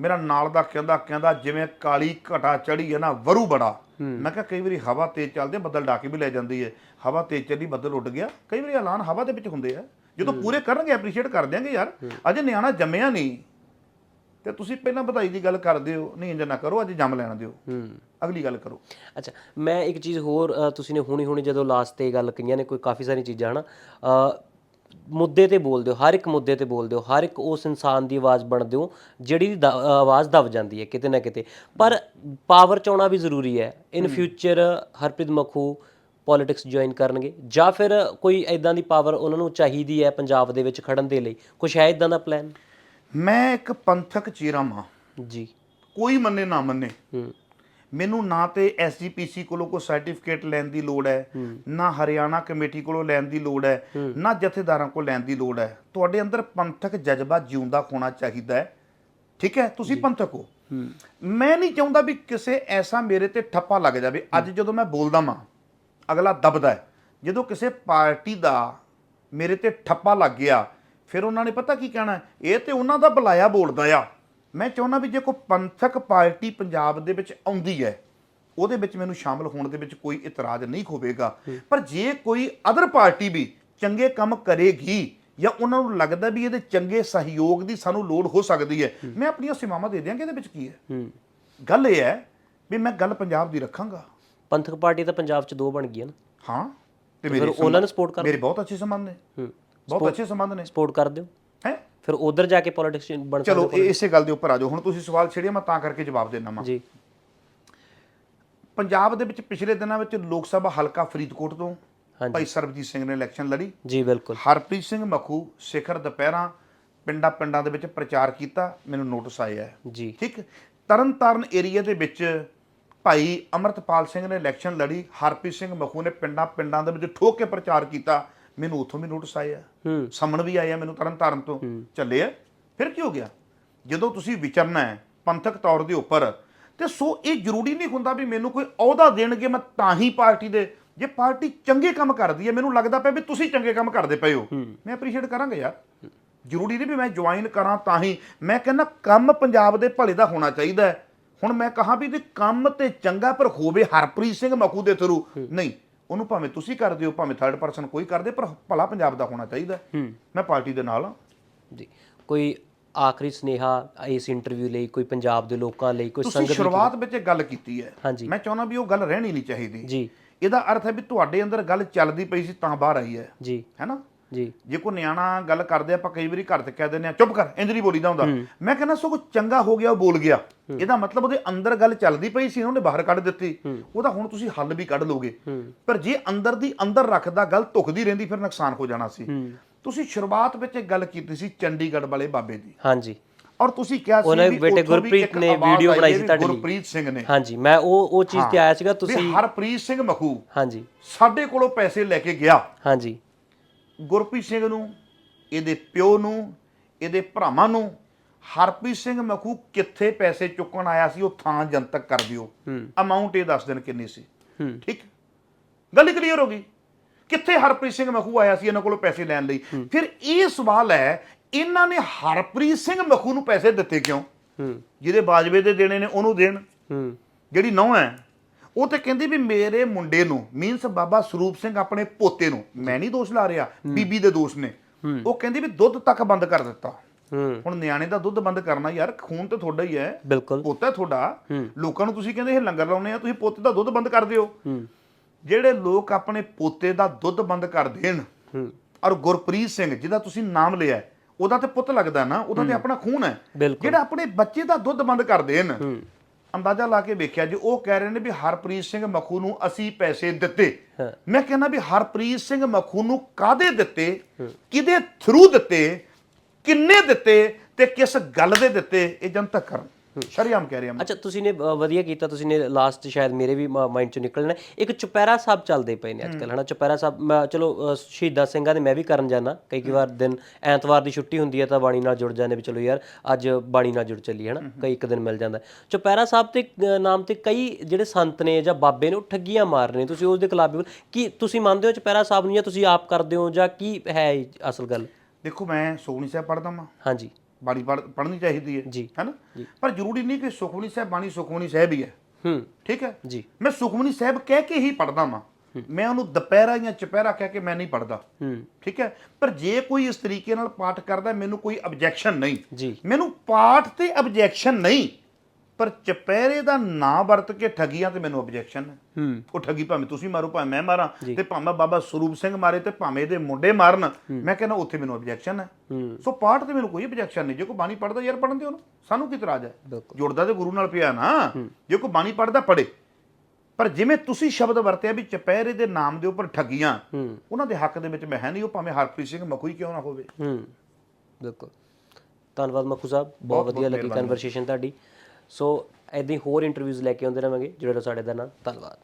ਮੇਰਾ ਨਾਲ ਦਾ ਕਹਿੰਦਾ ਕਹਿੰਦਾ ਜਿਵੇਂ ਕਾਲੀ ਘਟਾ ਚੜੀ ਹੈ ਨਾ ਵਰੂ ਬੜਾ। ਮੈਂ ਕਿਹਾ ਕਈ ਵਾਰੀ ਹਵਾ ਤੇਜ਼ ਚੱਲਦੀ ਬੱਦਲ ਡਾਕੇ ਵੀ ਲੈ ਜਾਂਦੀ ਹੈ। ਹਵਾ ਤੇਜ਼ ਚੱਲੀ ਬੱਦਲ ਉੱਡ ਗਿਆ। ਕਈ ਵਾਰੀ ਐਲਾਨ ਹਵਾ ਦੇ ਵਿੱਚ ਹੁੰਦੇ ਆ। ਜਦੋਂ ਪੂਰੇ ਕਰਨਗੇ ਐਪਰੀਸ਼ੀਏਟ ਕਰ ਦਿਆਂਗੇ ਯਾਰ। ਅਜੇ ਨਿਆਣਾ ਜੰਮਿਆ ਨਹੀਂ। ਤੇ ਤੁਸੀਂ ਪਹਿਲਾਂ ਵਧਾਈ ਦੀ ਗੱਲ ਕਰਦੇ ਹੋ ਨਹੀਂ ਇੰਜ ਨਾ ਕਰੋ ਅੱਜ ਜੰਮ ਲੈਣ ਦਿਓ। ਹੂੰ। ਅਗਲੀ ਗੱਲ ਕਰੋ। ਅੱਛਾ ਮੈਂ ਇੱਕ ਚੀਜ਼ ਹੋਰ ਤੁਸੀਂ ਨੇ ਹੁਣੀ ਹੁਣੀ ਜਦੋਂ ਲਾਸਟ ਤੇ ਗੱਲ ਕਹੀਆਂ ਨੇ ਕੋਈ ਕਾਫੀ ਸਾਰੀ ਚੀਜ਼ਾਂ ਹਨਾ? ਅ, ਮੁੱਦੇ ਤੇ ਬੋਲਦੇ ਹੋ ਹਰ ਇੱਕ ਮੁੱਦੇ ਤੇ ਬੋਲਦੇ ਹੋ ਹਰ ਇੱਕ ਉਸ ਇਨਸਾਨ ਦੀ ਆਵਾਜ਼ ਬਣਦੇ ਹੋ ਜਿਹੜੀ ਦ- ਆਵਾਜ਼ ਦਬ ਜਾਂਦੀ ਹੈ ਕਿਤੇ ਨਾ ਕਿਤੇ। ਪਰ ਪਾਵਰ ਚ ਆਉਣਾ ਵੀ ਜ਼ਰੂਰੀ ਹੈ। In future Harpreet Makhu politics join ਕਰਨਗੇ ਜਾਂ ਫਿਰ ਕੋਈ ਐਦਾਂ ਦੀ ਪਾਵਰ ਉਹਨਾਂ ਨੂੰ ਚਾਹੀਦੀ ਹੈ ਪੰਜਾਬ ਦੇ ਵਿੱਚ ਖੜਨ ਦੇ ਲਈ? ਕੁਝ ਹੈ ਇਦਾਂ ਦਾ ਪਲਾਨ ਮੈਂ ਇੱਕ ਪੰਥਕ ਚੇਰਾ ਮਾਂ ਜੀ। ਕੋਈ ਮੰਨੇ ਨਾ ਮੰਨੇ। ਹੂੰ। ਮੈਨੂੰ ਨਾ ਤੇ ਐਸਜੀਪੀਸੀ ਕੋਲੋਂ ਕੋਈ ਸਰਟੀਫਿਕੇਟ ਲੈਣ ਦੀ ਲੋੜ ਹੈ ਨਾ ਹਰਿਆਣਾ ਕਮੇਟੀ ਕੋਲੋਂ ਲੈਣ ਦੀ ਲੋੜ ਹੈ ਨਾ ਜਥੇਦਾਰਾਂ ਕੋਲ ਲੈਣ ਦੀ ਲੋੜ ਹੈ। ਤੁਹਾਡੇ ਅੰਦਰ ਪੰਥਕ ਜਜ਼ਬਾ ਜਿਉਂਦਾ ਹੋਣਾ ਚਾਹੀਦਾ ਹੈ। ਠੀਕ ਹੈ? ਤੁਸੀਂ ਪੰਥਕ ਹੋ। ਮੈਂ ਨਹੀਂ ਚਾਹੁੰਦਾ ਵੀ ਕਿਸੇ ਐਸਾ ਮੇਰੇ ਤੇ ਠੱਪਾ ਲੱਗ ਜਾਵੇ। ਅੱਜ ਜਦੋਂ ਮੈਂ ਬੋਲਦਾ ਮਾਂ ਅਗਲਾ ਦਬਦਾ ਹੈ। ਜਦੋਂ ਕਿਸੇ ਪਾਰਟੀ ਦਾ ਮੇਰੇ ਤੇ ਠੱਪਾ ਲੱਗ ਗਿਆ ਫਿਰ ਉਹਨਾਂ ਨੇ ਪਤਾ ਕੀ ਕਹਿਣਾ? ਇਹ ਤੇ ਉਹਨਾਂ ਦਾ ਬੁਲਾਇਆ ਬੋਲਦਾ ਆ। ਮੈਂ ਚਾਹੁੰਦਾ ਵੀ ਜੇ ਕੋਈ ਪੰਥਕ ਪਾਰਟੀ ਪੰਜਾਬ ਦੇ ਵਿੱਚ ਆਉਂਦੀ ਹੈ ਉਹਦੇ ਵਿੱਚ ਮੈਨੂੰ ਸ਼ਾਮਲ ਹੋਣ ਦੇ ਵਿੱਚ ਕੋਈ ਇਤਰਾਜ਼ ਨਹੀਂ ਹੋਵੇਗਾ ਪਰ ਜੇ ਕੋਈ ਅਦਰ ਪਾਰਟੀ ਵੀ ਚੰਗੇ ਕੰਮ ਕਰੇਗੀ ਜਾਂ ਉਹਨਾਂ ਨੂੰ ਲੱਗਦਾ ਵੀ ਇਹਦੇ ਚੰਗੇ ਸਹਿਯੋਗ ਦੀ ਸਾਨੂੰ ਲੋੜ ਹੋ ਸਕਦੀ ਹੈ ਮੈਂ ਆਪਣੀਆਂ ਸੀਮਾਵਾਂ ਦੇ ਦਿਆਂਗਾ ਇਹਦੇ ਵਿੱਚ ਕੀ ਹੈ? ਗੱਲ ਇਹ ਹੈ ਵੀ ਮੈਂ ਗੱਲ ਪੰਜਾਬ ਦੀ ਰੱਖਾਂਗਾ। ਪੰਥਕ ਪਾਰਟੀ ਤਾਂ ਪੰਜਾਬ ਚ ਦੋ ਬਣ ਗਈਆਂ ਨਾ। ਹਾਂ ਤੇ ਮੇਰੇ ਉਹਨਾਂ ਨੂੰ ਸਪੋਰਟ ਕਰ ਮੇਰੇ ਬਹੁਤ ਅੱਛੇ ਸੰਬੰਧ ਨੇ। ਹੂੰ। ਬਹੁਤ ਅੱਛੇ ਸੰਬੰਧ ਨੇ। ਸਪੋਰਟ ਕਰ ਦਿਓ। ਹੈ? ਫਿਰ ਉਧਰ ਜਾ ਕੇ ਪੋਲਿਟਿਕਸ ਬਣ ਸਕਦੇ ਚਲੋ ਇਸੇ ਗੱਲ ਦੇ ਉੱਪਰ ਆ ਜਾਓ। ਹੁਣ ਤੁਸੀਂ ਸਵਾਲ ਛੇੜਿਆ ਮੈਂ ਤਾਂ ਕਰਕੇ ਜਵਾਬ ਦੇਣਾ ਮੈਂ ਜੀ। ਪੰਜਾਬ ਦੇ ਵਿੱਚ ਪਿਛਲੇ ਦਿਨਾਂ ਵਿੱਚ ਲੋਕ ਸਭਾ ਹਲਕਾ ਫਰੀਦਕੋਟ ਤੋਂ। ਭਾਈ ਸਰਬਜੀਤ ਸਿੰਘ ਨੇ ਇਲੈਕਸ਼ਨ ਲੜੀ। ਜੀ ਬਿਲਕੁਲ। ਹਰਪ੍ਰੀਤ ਸਿੰਘ ਮਖੂ ਸਿਖਰ ਦੁਪਹਿਰਾਂ ਪਿੰਡਾਂ ਪਿੰਡਾਂ ਦੇ ਵਿੱਚ ਪ੍ਰਚਾਰ ਕੀਤਾ। ਮੈਨੂੰ ਨੋਟਿਸ ਆਇਆ ਹੈ। ਜੀ। ਠੀਕ? ਤਰਨਤਾਰਨ ਏਰੀਆ ਦੇ ਵਿੱਚ ਭਾਈ ਅਮਰਤਪਾਲ ਸਿੰਘ ਨੇ ਇਲੈਕਸ਼ਨ ਲੜੀ। ਹਰਪ੍ਰੀਤ ਸਿੰਘ ਮਖੂ ਨੇ ਪਿੰਡਾਂ ਪਿੰਡਾਂ ਦੇ ਵਿੱਚ ਠੋਕ ਕੇ ਪ੍ਰਚਾਰ ਕੀਤਾ। ਮੈਨੂੰ ਉੱਥੋਂ ਵੀ ਨੋਟਿਸ ਆਇਆ ਹੂੰ। ਸਮਣ ਵੀ ਆਇਆ ਮੈਨੂੰ ਤਰਨਤਾਰਨ ਤੋਂ। ਚੱਲੇ ਆ। ਫਿਰ ਕੀ ਹੋ ਗਿਆ? ਜਦੋਂ ਤੁਸੀਂ ਵਿਚਰਨਾ ਹੈ ਪੰਥਕ ਤੌਰ ਦੇ ਉੱਪਰ ਤੇ ਸੋ ਇਹ ਜ਼ਰੂਰੀ ਨਹੀਂ ਹੁੰਦਾ ਵੀ ਮੈਨੂੰ ਕੋਈ ਅਹੁਦਾ ਦੇਣਗੇ ਮੈਂ ਤਾਂ ਹੀ ਪਾਰਟੀ ਦੇ। ਜੇ ਪਾਰਟੀ ਚੰਗੇ ਕੰਮ ਕਰਦੀ ਹੈ ਮੈਨੂੰ ਲੱਗਦਾ ਪਿਆ ਵੀ ਤੁਸੀਂ ਚੰਗੇ ਕੰਮ ਕਰਦੇ ਪਏ ਹੋ। ਮੈਂ ਅਪਰੀਸ਼ੀਏਟ ਕਰਾਂਗਾ ਯਾਰ। ਜ਼ਰੂਰੀ ਨਹੀਂ ਵੀ ਮੈਂ ਜੁਆਇਨ ਕਰਾਂ ਤਾਂ ਹੀ। ਮੈਂ ਕਹਿੰਦਾ ਕੰਮ ਪੰਜਾਬ ਦੇ ਭਲੇ ਦਾ ਹੋਣਾ ਚਾਹੀਦਾ ਹੁਣ ਮੈਂ ਕਹਾਂ ਵੀ ਤੇ ਕੰਮ ਤੇ ਚੰਗਾ ਪਰ ਹੋਵੇ ਹਰਪ੍ਰੀਤ ਸਿੰਘ ਮਖੂ ਦੇ ਥਰੂ। ਨਹੀਂ। ਉਹਨੂੰ ਭਾਵੇਂ ਤੁਸੀਂ ਕਰਦੇ ਹੋ ਭਾਵੇਂ ਥਰਡ ਪਰਸਨ ਕੋਈ ਕਰਦੇ ਪਰ ਭਲਾ ਪੰਜਾਬ ਦਾ ਹੋਣਾ ਚਾਹੀਦਾ। ਮੈਂ ਪਾਰਟੀ ਦੇ ਨਾਲ ਹਾਂ। ਜੀ। ਕੋਈ ਆਖਰੀ ਸੁਨੇਹਾ ਇਸ ਇੰਟਰਵਿਊ ਲਈ ਕੋਈ ਪੰਜਾਬ ਦੇ ਲੋਕਾਂ ਲਈ ਕੋਈ ਤੁਸੀਂ ਸੰਗਤ ਸ਼ੁਰੂਆਤ ਵਿੱਚ ਇਹ ਗੱਲ ਕੀਤੀ ਹੈ। ਹਾਂਜੀ। ਮੈਂ ਚਾਹੁੰਦਾ ਵੀ ਉਹ ਗੱਲ ਰਹਿਣੀ ਨਹੀਂ ਚਾਹੀਦੀ। ਜੀ। ਇਹਦਾ ਅਰਥ ਹੈ ਵੀ ਤੁਹਾਡੇ ਅੰਦਰ ਗੱਲ ਚੱਲਦੀ ਪਈ ਸੀ ਤਾਂ ਬਾਹਰ ਆਈ ਹੈ। ਜੀ। ਹੈਨਾ ਜੀ। ਜੇ ਕੋਈ ਨਿਆਣਾ ਗੱਲ ਕਰਦੇ ਆਪਾਂ ਕਈ ਵਾਰੀ ਘਰ ਤੇ ਕਹਿ ਦਿੰਦੇ ਆ ਚੁੱਪ ਕਰ ਇੰਜ ਨਹੀਂ ਬੋਲੀਦਾ ਹੁੰਦਾ। ਮੈਂ ਕਹਿੰਦਾ ਸਗੋਂ ਚੰਗਾ ਹੋ ਗਿਆ ਉਹ ਬੋਲ ਗਿਆ। ਇਹਦਾ ਮਤਲਬ ਉਹਦੇ ਅੰਦਰ ਗੱਲ ਚੱਲਦੀ ਪਈ ਸੀ ਉਹਨੇ ਬਾਹਰ ਕੱਢ ਦਿੱਤੀ। ਉਹਦਾ ਹੁਣ ਤੁਸੀਂ ਹੱਲ ਵੀ ਕੱਢ ਲੋਗੇ ਪਰ ਜੇ ਅੰਦਰ ਦੀ ਅੰਦਰ ਰੱਖਦਾ ਗੱਲ ਧੁਖਦੀ ਰਹਿੰਦੀ ਫਿਰ ਨੁਕਸਾਨ ਹੋ ਜਾਣਾ ਸੀ। ਤੁਸੀਂ ਸ਼ੁਰੂਆਤ ਵਿੱਚ ਇੱਕ ਗੱਲ ਕੀਤੀ ਸੀ ਚੰਡੀਗੜ੍ਹ ਵਾਲੇ ਬਾਬੇ ਦੀ। ਹਾਂਜੀ। ਔਰ ਤੁਸੀਂ ਕਿਹਾ ਸੀ ਉਹਨੇ ਬੇਟੇ ਗੁਰਪ੍ਰੀਤ ਨੇ ਵੀਡੀਓ ਬਣਾਈ ਸੀ ਤੁਹਾਡੇ। ਗੁਰਪ੍ਰੀਤ ਸਿੰਘ ਨੇ। ਹਾਂਜੀ ਮੈਂ ਉਹ ਉਹ ਚੀਜ਼ ਤੇ ਆਇਆ ਸੀਗਾ ਤੁਸੀਂ ਹਰਪ੍ਰੀਤ ਸਿੰਘ ਮਖੂ। ਹਾਂਜੀ। ਸਾਡੇ ਕੋਲੋਂ ਪੈਸੇ ਲੈ ਕੇ ਗਿਆ। ਹਾਂਜੀ। ਗੁਰਪ੍ਰੀਤ ਸਿੰਘ ਨੂੰ ਇਹਦੇ ਪਿਓ ਨੂੰ ਇਹਦੇ ਭਰਾਵਾਂ ਨੂੰ ਹਰਪ੍ਰੀਤ ਸਿੰਘ ਮਖੂ ਕਿੱਥੇ ਪੈਸੇ ਚੁੱਕਣ ਆਇਆ ਸੀ ਉਹ ਥਾਂ ਜਨਤਕ ਕਰ ਦਿਓ। ਅਮਾਉਂਟ ਇਹ ਦੱਸ ਦੇਣ ਕਿੰਨੀ ਸੀ। ਠੀਕ? ਗੱਲ ਕਲੀਅਰ ਹੋ ਗਈ। ਕਿੱਥੇ ਹਰਪ੍ਰੀਤ ਸਿੰਘ ਮਖੂ ਆਇਆ ਸੀ ਇਹਨਾਂ ਕੋਲੋਂ ਪੈਸੇ ਲੈਣ ਲਈ? ਫਿਰ ਇਹ ਸਵਾਲ ਹੈ ਇਹਨਾਂ ਨੇ ਹਰਪ੍ਰੀਤ ਸਿੰਘ ਮਖੂ ਨੂੰ ਪੈਸੇ ਦਿੱਤੇ ਕਿਉਂ? ਜਿਹਦੇ ਬਾਜਵੇ ਦੇ ਦੇਣੇ ਨੇ ਉਹਨੂੰ ਦੇਣ। ਜਿਹੜੀ ਨੌ ਹੈ ਉਹ ਤੇ ਕਹਿੰਦੀ ਵੀ ਮੇਰੇ ਮੁੰਡੇ ਨੂੰ ਮੀਨਸ ਬਾਬਾ ਸਰੂਪ ਸਿੰਘ ਆਪਣੇ ਪੋਤੇ ਨੂੰ ਮੈਂ ਨਹੀਂ ਦੋਸ਼ ਲਾ ਰਿਹਾ ਬੀਬੀ ਦੇ ਦੋਸ਼ ਨੇ। ਉਹ ਕਹਿੰਦੀ ਵੀ ਦੁੱਧ ਤੱਕ ਬੰਦ ਕਰ ਦਿੱਤਾ। ਹੁਣ ਨਿਆਣੇ ਦਾ ਦੁੱਧ ਬੰਦ ਕਰਨਾ ਯਾਰ ਖੂਨ ਤੇ ਤੁਹਾਡਾ ਹੀ ਹੈ। ਬਿਲਕੁਲ। ਪੋਤਾ ਤੁਹਾਡਾ। ਲੋਕਾਂ ਨੂੰ ਤੁਸੀਂ ਕਹਿੰਦੇ ਇਹ ਲੰਗਰ ਲਾਉਨੇ ਆ ਤੁਸੀਂ ਪੋਤੇ ਦਾ ਦੁੱਧ ਬੰਦ ਕਰ ਦਿਓ। ਜਿਹੜੇ ਲੋਕ ਆਪਣੇ ਪੋਤੇ ਦਾ ਦੁੱਧ ਬੰਦ ਕਰ ਦੇਣ ਔਰ ਗੁਰਪ੍ਰੀਤ ਸਿੰਘ ਜਿਹਦਾ ਤੁਸੀਂ ਨਾਮ ਲਿਆ ਉਹਦਾ ਤੇ ਪੁੱਤ ਲੱਗਦਾ ਨਾ ਉਹਦਾ ਤੇ ਆਪਣਾ ਖੂਨ ਹੈ। ਜਿਹੜਾ ਆਪਣੇ ਬੱਚੇ ਦਾ ਦੁੱਧ ਬੰਦ ਕਰ ਦੇਣ ਅੰਦਾਜ਼ਾ ਲਾ ਕੇ ਵੇਖਿਆ ਜੀ ਉਹ ਕਹਿ ਰਹੇ ਨੇ ਵੀ ਹਰਪ੍ਰੀਤ ਸਿੰਘ ਮਖੂ ਨੂੰ ਅਸੀਂ ਪੈਸੇ ਦਿੱਤੇ। ਮੈਂ ਕਹਿੰਦਾ ਵੀ ਹਰਪ੍ਰੀਤ ਸਿੰਘ ਮਖੂ ਨੂੰ ਕਾਦੇ ਦਿੱਤੇ? ਕਿਹਦੇ ਥਰੂ ਦਿੱਤੇ? ਕਿੰਨੇ ਦਿੱਤੇ? ਤੇ ਕਿਸ ਗੱਲ ਦੇ ਦਿੱਤੇ? ਇਹ ਜਨਤਕ ਕਰਨ। ਸ਼ਰੀਆਮ ਕਹਿ ਰਿਹਾ ਮੈਂ। ਅੱਛਾ ਤੁਸੀਂ ਨੇ ਅ, ਵਧੀਆ ਕੀਤਾ ਤੁਸੀਂ ਨੇ ਲਾਸਟ ਸ਼ਾਇਦ ਮੇਰੇ ਵੀ ਮਾਈਂਡ ਚੋਂ ਨਿਕਲਣਾ ਇੱਕ ਚੁਪਹਿਰਾ ਸਾਹਿਬ ਚੱਲਦੇ ਪਏ ਨੇ ਅੱਜਕੱਲ ਹਨਾ? ਚੁਪਹਿਰਾ ਸਾਹਿਬ ਮੈਂ ਚਲੋ ਅ, ਸ਼ਹੀਦਾਂ ਸਿੰਘਾਂ ਦੇ ਮੈਂ ਵੀ ਕਰਨ ਜਾਣਾ ਕਈ ਕਈ ਵਾਰ ਦਿਨ ਐਤਵਾਰ ਦੀ ਛੁੱਟੀ ਹੁੰਦੀ ਹੈ ਤਾਂ ਬਾਣੀ ਨਾਲ ਜੁੜ ਜਾਂਦੇ ਵੀ ਚਲੋ ਯਾਰ ਅੱਜ ਬਾਣੀ ਨਾਲ ਜੁੜ ਚੱਲੀ ਹਨਾ? ਕਈ ਇੱਕ ਦਿਨ ਮਿਲ ਜਾਂਦਾ। ਚੁਪਹਿਰਾ ਸਾਹਿਬ ਤੇ ਅ, ਨਾਮ ਤੇ ਕਈ ਜਿਹੜੇ ਸੰਤ ਨੇ ਜਾਂ ਬਾਬੇ ਨੇ ਉਹ ਠੱਗੀਆਂ ਮਾਰ ਰਹੇ ਨੇ। ਤੁਸੀਂ ਉਸ ਦੇ ਖਿਲਾਫ ਵੀ ਕੀ ਤੁਸੀਂ ਮੰਨਦੇ ਹੋ ਚੁਪਹਿਰਾ ਸਾਹਿਬ ਨੂੰ ਜਾਂ ਤੁਸੀਂ ਆਪ ਕਰਦੇ ਹੋ ਜਾਂ ਕੀ ਹੈ ਇਹ ਅਸਲ ਗੱਲ? ਦੇਖੋ ਮੈਂ ਸੋਹਣੀ ਸਾਹਿਬ ਪੜਦਾ ਹਾਂ ਹਾਂਜੀ। ਬਾਣੀ ਪੜ੍ਹਨੀ ਚਾਹੀਦੀ ਹੈ। ਹੈਨਾ ਪਰ ਜ਼ਰੂਰੀ ਨਹੀਂ ਕਿ ਸੁਖਮਨੀ ਸਾਹਿਬ ਬਾਣੀ ਸੁਖਮਨੀ ਸਾਹਿਬ ਹੀ ਹੈ। ਹੂੰ। ਠੀਕ ਹੈ? ਜੀ। ਮੈਂ ਸੁਖਮਨੀ ਸਾਹਿਬ ਕਹਿ ਕੇ ਹੀ ਪੜਦਾ ਵਾਂ। ਮੈਂ ਉਹਨੂੰ ਦੁਪਹਿਰਾ ਜਾਂ ਚੁਪਹਿਰਾ ਕਹਿ ਕੇ ਮੈਂ ਨਹੀਂ ਪੜਦਾ ਹੂੰ। ਠੀਕ ਹੈ? ਪਰ ਜੇ ਕੋਈ ਇਸ ਤਰੀਕੇ ਨਾਲ ਪਾਠ ਕਰਦਾ ਮੈਨੂੰ ਕੋਈ ਆਬਜੈਕਸ਼ਨ ਨਹੀਂ। ਮੈਨੂੰ ਪਾਠ ਤੇ ਆਬਜੈਕਸ਼ਨ ਨਹੀਂ। ਪਰ ਚਪਹਿਰੇ ਦਾ ਨਾਂ ਵਰਤ ਕੇ ਠੱਗੀਆਂ ਤੇ ਮੈਨੂੰ ਆਬਜੈਕਸ਼ਨ ਹੈ। ਉਹ ਠੱਗੀ ਭਾਵੇਂ ਤੁਸੀਂ ਮਾਰੋ ਭਾਵੇਂ ਮੈਂ ਮਾਰਾਂ ਤੇ ਭਾਵੇਂ ਬਾਬਾ ਸਰੂਪ ਸਿੰਘ ਮਾਰੇ ਤੇ ਭਾਵੇਂ ਇਹਦੇ ਮੁੰਡੇ ਮਾਰਨ ਮੈਂ ਕਹਿੰਦਾ ਉੱਥੇ ਮੈਨੂੰ ਆਬਜੈਕਸ਼ਨ ਹੈ। ਸੋ ਪਾਠ ਤੇ ਮੈਨੂੰ ਕੋਈ ਆਬਜੈਕਸ਼ਨ ਨਹੀਂ। ਜੇ ਕੋਈ ਬਾਣੀ ਪੜਦਾ ਯਾਰ ਪੜਨ ਦਿਓ ਉਹਨੂੰ ਸਾਨੂੰ ਕੀ ਇਤਰਾਜ਼ ਹੈ? ਜੁੜਦਾ ਤੇ ਗੁਰੂ ਨਾਲ ਪਿਆ ਨਾ। ਜੇ ਕੋਈ ਬਾਣੀ ਪੜਦਾ ਪੜੇ ਪਰ ਜਿਵੇਂ ਤੁਸੀਂ ਸ਼ਬਦ ਵਰਤਿਆ ਵੀ ਚਪਹਿਰੇ ਦੇ ਨਾਮ ਦੇ ਉੱਪਰ ਠੱਗੀਆਂ ਉਹਨਾਂ ਦੇ ਹੱਕ ਦੇ ਵਿੱਚ ਮੈਂ ਹੈ ਨਹੀਂ ਉਹ ਭਾਵੇਂ ਹਰਪ੍ਰੀਤ ਸਿੰਘ ਮਖੂ ਹੀ ਕਿਉਂ ਨਾ ਹੋਵੇ। ਹੂੰ। ਬਿਲਕੁਲ। ਧੰਨਵਾਦ ਮੱਖੂ ਸਾਹਿਬ। ਬਹੁਤ ਵਧੀਆ ਲੱਗੀ ਕਨਵਰਸੇਸ਼ਨ ਤੁਹਾਡੀ। ਸੋ ਐਦਾਂ ਹੀ ਹੋਰ ਇੰਟਰਵਿਊਜ਼ ਲੈ ਕੇ ਆਉਂਦੇ ਰਹਾਂਗੇ ਜਿਹੜੇ ਸਾਡੇ ਦਾ ਨਾਲ ਧੰਨਵਾਦ।